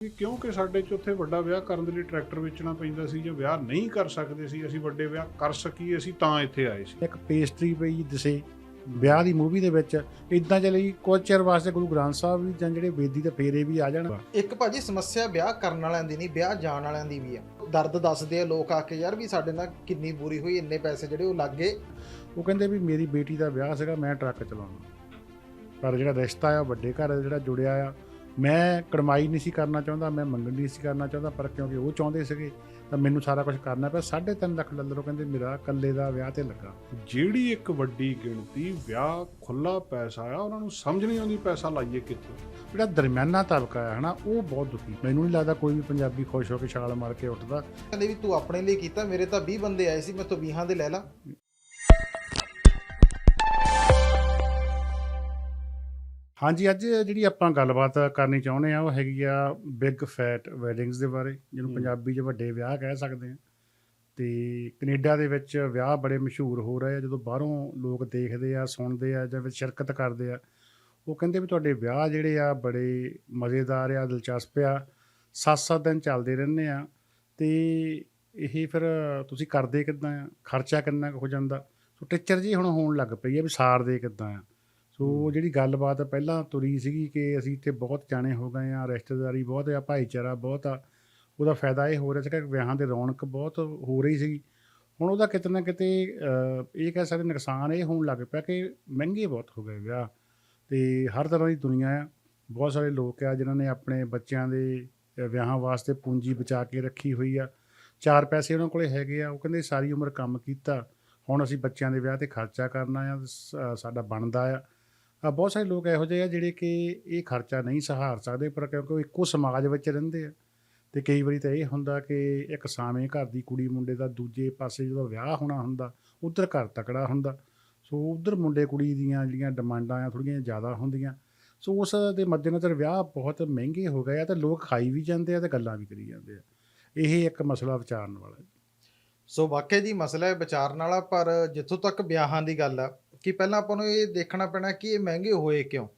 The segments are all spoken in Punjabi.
ਕਿ ਕਿਉਂਕਿ ਸਾਡੇ 'ਚ ਉੱਥੇ ਵੱਡਾ ਵਿਆਹ ਕਰਨ ਦੇ ਲਈ ਟਰੈਕਟਰ ਵੇਚਣਾ ਪੈਂਦਾ ਸੀ ਜੇ ਵਿਆਹ ਨਹੀਂ ਕਰ ਸਕਦੇ ਸੀ ਅਸੀਂ ਵੱਡੇ ਵਿਆਹ ਕਰ ਸਕੀਏ ਅਸੀਂ ਤਾਂ ਇੱਥੇ ਆਏ ਸੀ। ਇੱਕ ਪੇਸਟਰੀ ਪਈ ਦਿਸੇ ਵਿਆਹ ਦੀ ਮੂਵੀ ਦੇ ਵਿੱਚ ਇਦਾਂ ਚਲੀ ਕੁਝ ਚਿਰ ਵਾਸਤੇ ਗੁਰੂ ਗ੍ਰੰਥ ਸਾਹਿਬ ਵੀ ਜਾਂ ਜਿਹੜੇ ਬੇਦੀ ਤੇ ਫੇਰੇ ਵੀ ਆ ਜਾਣ। ਇੱਕ ਭਾਜੀ ਸਮੱਸਿਆ ਵਿਆਹ ਕਰਨ ਵਾਲਿਆਂ ਦੀ ਨਹੀਂ ਵਿਆਹ ਜਾਣ ਵਾਲਿਆਂ ਦੀ ਵੀ ਆ। ਦਰਦ ਦੱਸਦੇ ਆ ਲੋਕ ਆ ਕੇ ਯਾਰ ਵੀ ਸਾਡੇ ਨਾਲ ਕਿੰਨੀ ਬੁਰੀ ਹੋਈ ਇੰਨੇ ਪੈਸੇ ਜਿਹੜੇ ਉਹ ਲੱਗ ਗਏ। ਉਹ ਕਹਿੰਦੇ ਵੀ ਮੇਰੀ ਬੇਟੀ ਦਾ ਵਿਆਹ ਸੀਗਾ ਮੈਂ ਟਰੱਕ ਚਲਾਉਣਾ। ਪਰ ਜਿਹੜਾ ਰਿਸ਼ਤਾ ਆ ਵੱਡੇ ਘਰ ਜਿਹੜਾ ਜੁੜਿਆ ਆ ਮੈਂ ਕੜਮਾਈ ਨਹੀਂ ਸੀ ਕਰਨਾ ਚਾਹੁੰਦਾ ਮੈਂ ਮੰਗਣ ਨਹੀਂ ਸੀ ਕਰਨਾ ਚਾਹੁੰਦਾ ਪਰ ਕਿਉਂਕਿ ਉਹ ਚਾਹੁੰਦੇ ਸੀਗੇ ਤਾਂ ਮੈਨੂੰ ਸਾਰਾ ਕੁਝ ਕਰਨਾ ਪਿਆ। 3.5 ਲੱਖ ਡਾਲਰ ਕਹਿੰਦੇ ਮੇਰਾ ਇਕੱਲੇ ਦਾ ਵਿਆਹ ਤੇ ਲੱਗਾ। ਜਿਹੜੀ ਇੱਕ ਵੱਡੀ ਗਿਣਤੀ ਵਿਆਹ ਖੁੱਲਾ ਪੈਸਾ ਆ ਉਹਨਾਂ ਨੂੰ ਸਮਝ ਨਹੀਂ ਆਉਂਦੀ ਪੈਸਾ ਲਾਈਏ ਕਿੱਥੇ। ਜਿਹੜਾ ਦਰਮਿਆਨਾ ਤਬਕਾ ਹੈ ਹਨਾ ਉਹ ਬਹੁਤ ਦੁਖੀ। ਮੈਨੂੰ ਨਹੀਂ ਲੱਗਦਾ ਕੋਈ ਵੀ ਪੰਜਾਬੀ ਖੁਸ਼ ਹੋ ਕੇ ਛਾਲ ਮਾਰ ਕੇ ਉੱਠਦਾ। ਕਹਿੰਦੇ ਵੀ ਤੂੰ ਆਪਣੇ ਲਈ ਕੀਤਾ ਮੇਰੇ ਤਾਂ 20 ਬੰਦੇ ਆਏ ਸੀ ਮੈਂ ਤੋਂ 20 ਦੇ ਲੈ ਲਾ। ਹਾਂਜੀ ਅੱਜ ਜਿਹੜੀ ਆਪਾਂ ਗੱਲਬਾਤ ਕਰਨੀ ਚਾਹੁੰਦੇ ਆ ਉਹ ਹੈਗੀ ਆ ਬਿਗ ਫੈਟ ਵੈਡਿੰਗਸ ਦੇ ਬਾਰੇ ਜਿਹਨੂੰ। ਪੰਜਾਬੀ 'ਚ ਵੱਡੇ ਵਿਆਹ ਕਹਿ ਸਕਦੇ ਆ। ਤੇ ਕੈਨੇਡਾ ਦੇ ਵਿੱਚ ਵਿਆਹ ਬੜੇ ਮਸ਼ਹੂਰ ਹੋ ਰਹੇ ਆ ਜਦੋਂ ਬਾਹਰੋਂ ਲੋਕ ਦੇਖਦੇ ਆ ਸੁਣਦੇ ਆ ਜਾਂ ਫਿਰ ਸ਼ਿਰਕਤ ਕਰਦੇ ਆ। ਉਹ ਕਹਿੰਦੇ ਵੀ ਤੁਹਾਡੇ ਵਿਆਹ ਜਿਹੜੇ ਆ ਬੜੇ ਮਜ਼ੇਦਾਰ ਆ ਦਿਲਚਸਪ ਆ 7-7 ਦਿਨ ਚੱਲਦੇ ਰਹਿੰਦੇ ਆ। ਤੇ ਇਹ ਫਿਰ ਤੁਸੀਂ ਕਰਦੇ ਕਿੱਦਾਂ ਆ? ਖਰਚਾ ਕਿੰਨਾ ਹੋ ਜਾਂਦਾ? ਸੋ ਟੀਚਰ ਜੀ ਹੁਣ ਹੋਣ ਲੱਗ ਪਈ ਆ ਵੀ ਸਾਰਦੇ ਕਿੱਦਾਂ ਆ? ਸੋ ਜਿਹੜੀ ਗੱਲਬਾਤ ਪਹਿਲਾਂ ਤੁਰੀ ਸੀਗੀ ਕਿ ਅਸੀਂ ਇੱਥੇ ਬਹੁਤ ਜਾਣੇ ਹੋ ਗਏ ਆ ਰਿਸ਼ਤੇਦਾਰੀ ਬਹੁਤ ਆ, ਭਾਈਚਾਰਾ ਬਹੁਤ ਆ, ਉਹਦਾ ਫਾਇਦਾ ਇਹ ਹੋ ਰਿਹਾ ਸੀਗਾ ਕਿ ਵਿਆਹਾਂ ਦੇ ਰੌਣਕ ਬਹੁਤ ਹੋ ਰਹੀ ਸੀਗੀ। ਹੁਣ ਉਹਦਾ ਕਿਤੇ ਨਾ ਕਿਤੇ ਇਹ ਕਹਿ ਸਕਦੇ ਨੁਕਸਾਨ ਇਹ ਹੋਣ ਲੱਗ ਪਿਆ ਕਿ ਮਹਿੰਗੇ ਬਹੁਤ ਹੋ ਗਏ ਵਿਆਹ। ਤੇ ਹਰ ਤਰ੍ਹਾਂ ਦੀ ਦੁਨੀਆ ਆ, ਬਹੁਤ ਸਾਰੇ ਲੋਕ ਆ ਜਿਨ੍ਹਾਂ ਨੇ ਆਪਣੇ ਬੱਚਿਆਂ ਦੇ ਵਿਆਹਾਂ ਵਾਸਤੇ ਪੂੰਜੀ ਬਚਾ ਕੇ ਰੱਖੀ ਹੋਈ ਆ। ਚਾਰ ਪੈਸੇ ਉਹਨਾਂ ਕੋਲੇ ਹੈਗੇ ਆ, ਉਹ ਕਹਿੰਦੇ ਸਾਰੀ ਉਮਰ ਕੰਮ ਕੀਤਾ, ਹੁਣ ਅਸੀਂ ਬੱਚਿਆਂ ਦੇ ਵਿਆਹ ਤੇ ਖਰਚਾ ਕਰਨਾ ਆ, ਸ- ਸਾਡਾ ਬਣਦਾ ਆ। ਆ ਬਹੁਤ ਸਾਰੇ ਲੋਕ ਇਹੋ ਜਿਹੇ ਆ ਜਿਹੜੇ ਕਿ ਇਹ ਖਰਚਾ ਨਹੀਂ ਸਹਾਰ ਸਕਦੇ, ਪਰ ਕਿਉਂਕਿ ਉਹ ਇੱਕੋ ਸਮਾਜ ਵਿੱਚ ਰਹਿੰਦੇ ਆ। ਤੇ ਕਈ ਵਾਰੀ ਤਾਂ ਇਹ ਹੁੰਦਾ ਕਿ ਇੱਕ ਸਾਵੇਂ ਘਰ ਦੀ ਕੁੜੀ ਮੁੰਡੇ ਦਾ ਦੂਜੇ ਪਾਸੇ ਜਦੋਂ ਵਿਆਹ ਹੋਣਾ ਹੁੰਦਾ, ਉਧਰ ਘਰ ਤਕੜਾ ਹੁੰਦਾ। ਸੋ ਉਧਰ ਮੁੰਡੇ ਕੁੜੀ ਦੀਆਂ ਜਿਹੜੀਆਂ ਡਿਮਾਂਡਾਂ ਆ ਥੋੜ੍ਹੀਆਂ ਜ਼ਿਆਦਾ ਹੁੰਦੀਆਂ। ਸੋ ਉਸ ਦੇ ਮੱਦੇਨਜ਼ਰ ਵਿਆਹ ਬਹੁਤ ਮਹਿੰਗੇ ਹੋ ਗਏ ਆ ਤੇ ਲੋਕ ਖਾਈ ਵੀ ਜਾਂਦੇ ਆ ਤੇ ਗੱਲਾਂ ਵੀ ਕਰੀ ਜਾਂਦੇ ਆ। ਇਹ ਇੱਕ ਮਸਲਾ ਵਿਚਾਰਨ ਵਾਲਾ ਸੋ ਵਾਕਿਆ ਜੀ ਮਸਲਾ ਹੈ ਵਿਚਾਰਨ ਵਾਲਾ, ਪਰ ਜਿੱਥੋਂ ਤੱਕ ਵਿਆਹਾਂ ਦੀ ਗੱਲ ਆ ਕਿ ਪਹਿਲਾਂ ਆਪਾਂ ਨੂੰ ਇਹ ਦੇਖਣਾ ਪੈਣਾ ਕਿ ਇਹ ਮਹਿੰਗੇ ਹੋਏ ਕਿਉਂ?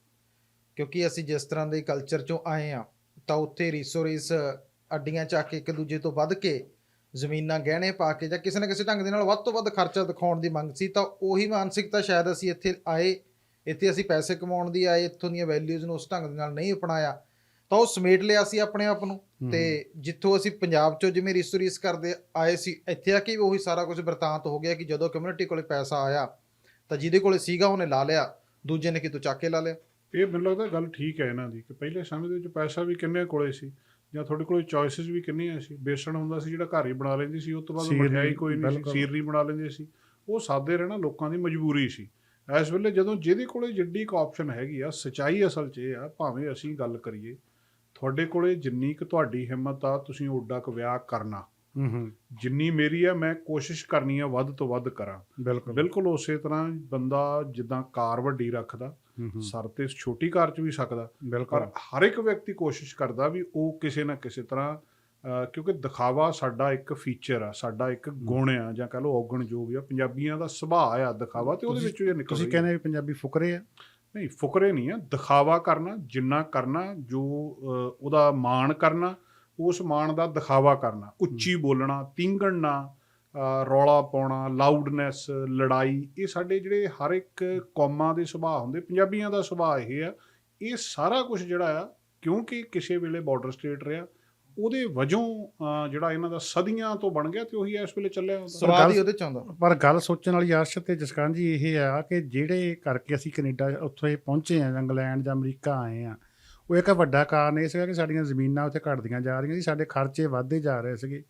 ਕਿਉਂਕਿ ਅਸੀਂ ਜਿਸ ਤਰ੍ਹਾਂ ਦੇ ਕਲਚਰ ਚੋਂ ਆਏ ਆ ਤਾਂ ਉੱਥੇ ਰੀਸੋ ਰੀਸ ਅੱਡੀਆਂ ਚੱਕ ਕੇ ਇੱਕ ਦੂਜੇ ਤੋਂ ਵੱਧ ਕੇ ਜ਼ਮੀਨਾਂ ਗਹਿਣੇ ਪਾ ਕੇ ਜਾਂ ਕਿਸੇ ਨਾ ਕਿਸੇ ਢੰਗ ਦੇ ਨਾਲ ਵੱਧ ਤੋਂ ਵੱਧ ਖਰਚਾ ਦਿਖਾਉਣ ਦੀ ਮੰਗ ਸੀ ਤਾਂ ਉਹੀ ਮਾਨਸਿਕਤਾ ਸ਼ਾਇਦ ਅਸੀਂ ਇੱਥੇ ਆਏ ਇੱਥੇ ਅਸੀਂ ਪੈਸੇ ਕਮਾਉਣ ਦੀ ਆਏ ਇੱਥੋਂ ਦੀਆਂ ਵੈਲਿਊਜ਼ ਨੂੰ ਉਸ ਢੰਗ ਦੇ ਨਾਲ ਨਹੀਂ ਅਪਣਾਇਆ ਤਾਂ ਉਹ ਸਮੇਟ ਲਿਆ ਸੀ ਆਪਣੇ ਆਪ ਨੂੰ। ਤੇ ਜਿੱਥੋਂ ਅਸੀਂ ਪੰਜਾਬ ਚੋਂ ਜਿਵੇਂ ਰੀਸੋ ਰੀਸ ਕਰਦੇ ਆਏ ਸੀ ਇੱਥੇ ਆ ਕੇ ਵੀ ਉਹੀ ਸਾਰਾ ਕੁਝ ਵਰਤਾਂਤ ਹੋ ਗਿਆ ਕਿ ਜਦੋਂ ਕਮਿਊਨਿਟੀ ਕੋਲੇ ਪੈਸਾ ਆਇਆ ਤਾਂ ਜਿਹਦੇ ਕੋਲੇ ਸੀਗਾ ਉਹਨੇ ਲਾ ਲਿਆ ਦੂਜੇ ਨੇ ਕਿਤੋਂ ਚੱਕ ਕੇ ਲਾ ਲਿਆ। ਇਹ ਮੈਨੂੰ ਲੱਗਦਾ ਗੱਲ ਠੀਕ ਹੈ ਇਹਨਾਂ ਦੀ ਕਿ ਪਹਿਲੇ ਸਮੇਂ ਦੇ ਵਿੱਚ ਪੈਸਾ ਵੀ ਕਿੰਨੇ ਕੋਲੇ ਸੀ ਜਾਂ ਤੁਹਾਡੇ ਕੋਲੇ ਚੋਇਸਸ ਵੀ ਕਿੰਨੀਆਂ ਸੀ? ਬੇਸਣ ਹੁੰਦਾ ਸੀ ਜਿਹੜਾ ਘਰ ਹੀ ਬਣਾ ਲੈਂਦੀ ਸੀ ਉਸ ਤੋਂ ਬਾਅਦ ਮਠਿਆਈ ਕੋਈ ਨਹੀਂ ਸੀ। ਸੀਰਨੀ ਬਣਾ ਲੈਂਦੇ ਸੀ। ਉਹ ਸਾਦੇ ਰਹਿਣਾ ਲੋਕਾਂ ਦੀ ਮਜਬੂਰੀ ਸੀ। ਇਸ ਵੇਲੇ ਜਦੋਂ ਜਿਹਦੇ ਕੋਲੇ ਜਿੱਡੀ ਇੱਕ ਆਪਸ਼ਨ ਹੈਗੀ ਆ ਸਚਾਈ ਅਸਲ 'ਚ ਇਹ ਆ ਭਾਵੇਂ ਅਸੀਂ ਗੱਲ ਕਰੀਏ ਤੁਹਾਡੇ ਕੋਲੇ ਜਿੰਨੀ ਕੁ ਤੁਹਾਡੀ ਹਿੰਮਤ ਆ ਤੁਸੀਂ ਓਡਾ ਕੁ ਵਿਆਹ ਕਰਨਾ। ਹੂੰ ਹੂੰ। ਜਿੰਨੀ ਮੇਰੀ ਆ ਮੈਂ ਕੋਸ਼ਿਸ਼ ਕਰਨੀ ਆ ਵੱਧ ਤੋਂ ਵੱਧ ਕਰਾਂ। ਬਿਲਕੁਲ। ਬਿਲਕੁਲ ਉਸੇ ਤਰ੍ਹਾਂ ਬੰਦਾ ਜਿੱਦਾਂ ਕਾਰ ਵੱਡੀ ਰੱਖਦਾ ਸਰ ਤੇ ਛੋਟੀ ਕਾਰ 'ਚ ਵੀ ਸਕਦਾ ਪਰ ਹਰ ਇੱਕ ਵਿਅਕਤੀ ਕੋਸ਼ਿਸ਼ ਕਰਦਾ ਵੀ ਉਹ ਕਿਸੇ ਨਾ ਕਿਸੇ ਤਰ੍ਹਾਂ ਕਿਉਂਕਿ ਦਿਖਾਵਾ ਸਾਡਾ ਇੱਕ ਫੀਚਰ ਆ ਸਾਡਾ ਇੱਕ ਗੁਣ ਆ ਜਾਂ ਕਹ ਲਓ ਔਗਣ ਜੋ ਵੀ ਆ ਪੰਜਾਬੀਆਂ ਦਾ ਸੁਭਾਅ ਆ ਦਿਖਾਵਾ ਤੇ ਉਹਦੇ ਵਿੱਚੋਂ ਇਹ ਨਿਕਲ ਤੁਸੀਂ। ਕਹਿੰਦੇ ਵੀ ਪੰਜਾਬੀ ਫੁਕਰੇ ਆ? ਨਹੀਂ ਫੁਕਰੇ ਨਹੀਂ ਆ ਦਿਖਾਵਾ ਕਰਨਾ ਜਿੰਨਾ ਕਰਨਾ ਜੋ ਉਹਦਾ ਮਾਣ ਕਰਨਾ ਉਸ ਮਾਣ ਦਾ ਦਿਖਾਵਾ ਕਰਨਾ ਉੱਚੀ ਬੋਲਣਾ ਤਿੰਗਣਨਾ ਰੌਲਾ ਪਾਉਣਾ ਲਾਊਡਨੈਸ ਲੜਾਈ ਇਹ ਸਾਡੇ ਜਿਹੜੇ ਹਰ ਇੱਕ ਕੌਮਾਂ ਦੇ ਸੁਭਾਅ ਹੁੰਦੇ ਪੰਜਾਬੀਆਂ ਦਾ ਸੁਭਾਅ ਇਹ ਆ ਇਹ ਸਾਰਾ ਕੁਝ ਜਿਹੜਾ ਆ ਕਿਉਂਕਿ ਕਿਸੇ ਵੇਲੇ ਬਾਰਡਰ ਸਟੇਟ ਰਿਹਾ ਉਹਦੇ ਵਜੋਂ ਜਿਹੜਾ ਇਹਨਾਂ ਦਾ ਸਦੀਆਂ ਤੋਂ ਬਣ ਗਿਆ ਤੇ ਉਹੀ ਇਸ ਵੇਲੇ ਚੱਲਿਆ ਹੁੰਦਾ। ਸਵਾਦ ਹੀ ਉਹਦੇ ਚ ਆਉਂਦਾ। ਪਰ ਗੱਲ ਸੋਚਣ ਵਾਲੀ ਅਰਸ਼ ਤੇ ਜਸਕਰਨ ਜੀ ਇਹ ਆ ਕਿ ਜਿਹੜੇ ਕਰਕੇ ਅਸੀਂ ਕੈਨੇਡਾ ਉੱਥੇ ਪਹੁੰਚੇ ਆ ਜਾਂ ਇੰਗਲੈਂਡ ਜਾਂ ਅਮਰੀਕਾ ਆਏ ਆ ਉਹ ਇੱਕ ਵੱਡਾ ਕਾਰਨ ਇਹ ਸੀਗਾ ਕਿ ਸਾਡੀਆਂ ਜ਼ਮੀਨਾਂ ਉੱਥੇ ਘਟਦੀਆਂ ਜਾ ਰਹੀਆਂ ਸੀ, ਸਾਡੇ ਖਰਚੇ ਵੱਧਦੇ ਜਾ ਰਹੇ ਸੀਗੇ।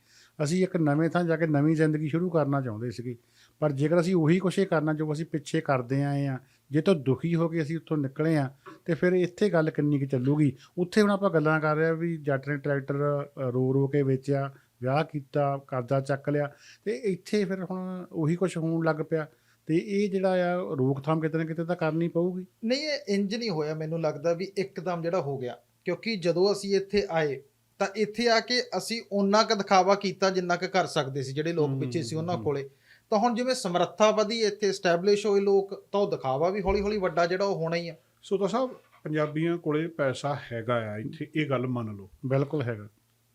ਅਸੀਂ ਇੱਕ ਨਵੇਂ ਥਾਂ ਜਾ ਕੇ ਨਵੀਂ ਜ਼ਿੰਦਗੀ ਸ਼ੁਰੂ ਕਰਨਾ ਚਾਹੁੰਦੇ ਸੀਗੇ। ਪਰ ਜੇਕਰ ਅਸੀਂ ਉਹੀ ਕੁਛ ਹੀ ਕਰਨਾ ਜੋ ਅਸੀਂ ਪਿੱਛੇ ਕਰਦੇ ਆਏ ਆ ਜੇ ਤੋਂ ਦੁਖੀ ਹੋ ਕੇ ਅਸੀਂ ਉੱਥੋਂ ਨਿਕਲੇ ਆ ਤੇ ਫਿਰ ਇੱਥੇ ਗੱਲ ਕਿੰਨੀ ਕੁ ਚੱਲੂਗੀ? ਉੱਥੇ ਹੁਣ ਆਪਾਂ ਗੱਲਾਂ ਕਰ ਰਹੇ ਆ ਵੀ ਜੱਟ ਨੇ ਟਰੈਕਟਰ ਰੋ ਰੋ ਕੇ ਵੇਚਿਆ, ਵਿਆਹ ਕੀਤਾ, ਕਰਜ਼ਾ ਚੱਕ ਲਿਆ, ਤੇ ਇੱਥੇ ਫਿਰ ਹੁਣ ਉਹੀ ਕੁਝ ਹੋਣ ਲੱਗ ਪਿਆ। ਤੇ ਇਹ ਜਿਹੜਾ ਆ ਰੋਕਥਾਮ ਕਿਤੇ ਨਾ ਕਿਤੇ ਤਾਂ ਕਰਨੀ ਪਊਗੀ। ਨਹੀਂ ਇਹ ਇੰਜ ਨਹੀਂ ਹੋਇਆ ਮੈਨੂੰ ਲੱਗਦਾ ਵੀ ਇੱਕਦਮ ਜਿਹੜਾ ਹੋ ਗਿਆ। ਕਿਉਂਕਿ ਜਦੋਂ ਅਸੀਂ ਇੱਥੇ ਆਏ ਤਾਂ ਇੱਥੇ ਆ ਕੇ ਅਸੀਂ ਓਨਾ ਕੁ ਦਿਖਾਵਾ ਕੀਤਾ ਜਿੰਨਾ ਕੁ ਕਰ ਸਕਦੇ ਸੀ ਜਿਹੜੇ ਲੋਕ ਪਿੱਛੇ ਸੀ ਉਹਨਾਂ। ਕੋਲੇ। ਤਾਂ ਹੁਣ ਜਿਵੇਂ ਸਮਰੱਥਾ ਵਧੀ ਇੱਥੇ ਸਟੈਬਲਿਸ਼ ਹੋਏ ਲੋਕ ਤਾਂ ਉਹ ਦਿਖਾਵਾ ਵੀ ਹੌਲੀ ਹੌਲੀ ਵੱਡਾ ਜਿਹੜਾ ਉਹ ਹੋਣਾ ਹੀ ਆ। ਸੋ ਤਾਂ ਸਾਹਿਬ ਪੰਜਾਬੀਆਂ ਕੋਲੇ ਪੈਸਾ ਹੈਗਾ ਆ ਇੱਥੇ ਇਹ ਗੱਲ ਮੰਨ ਲਓ। ਬਿਲਕੁਲ ਹੈਗਾ।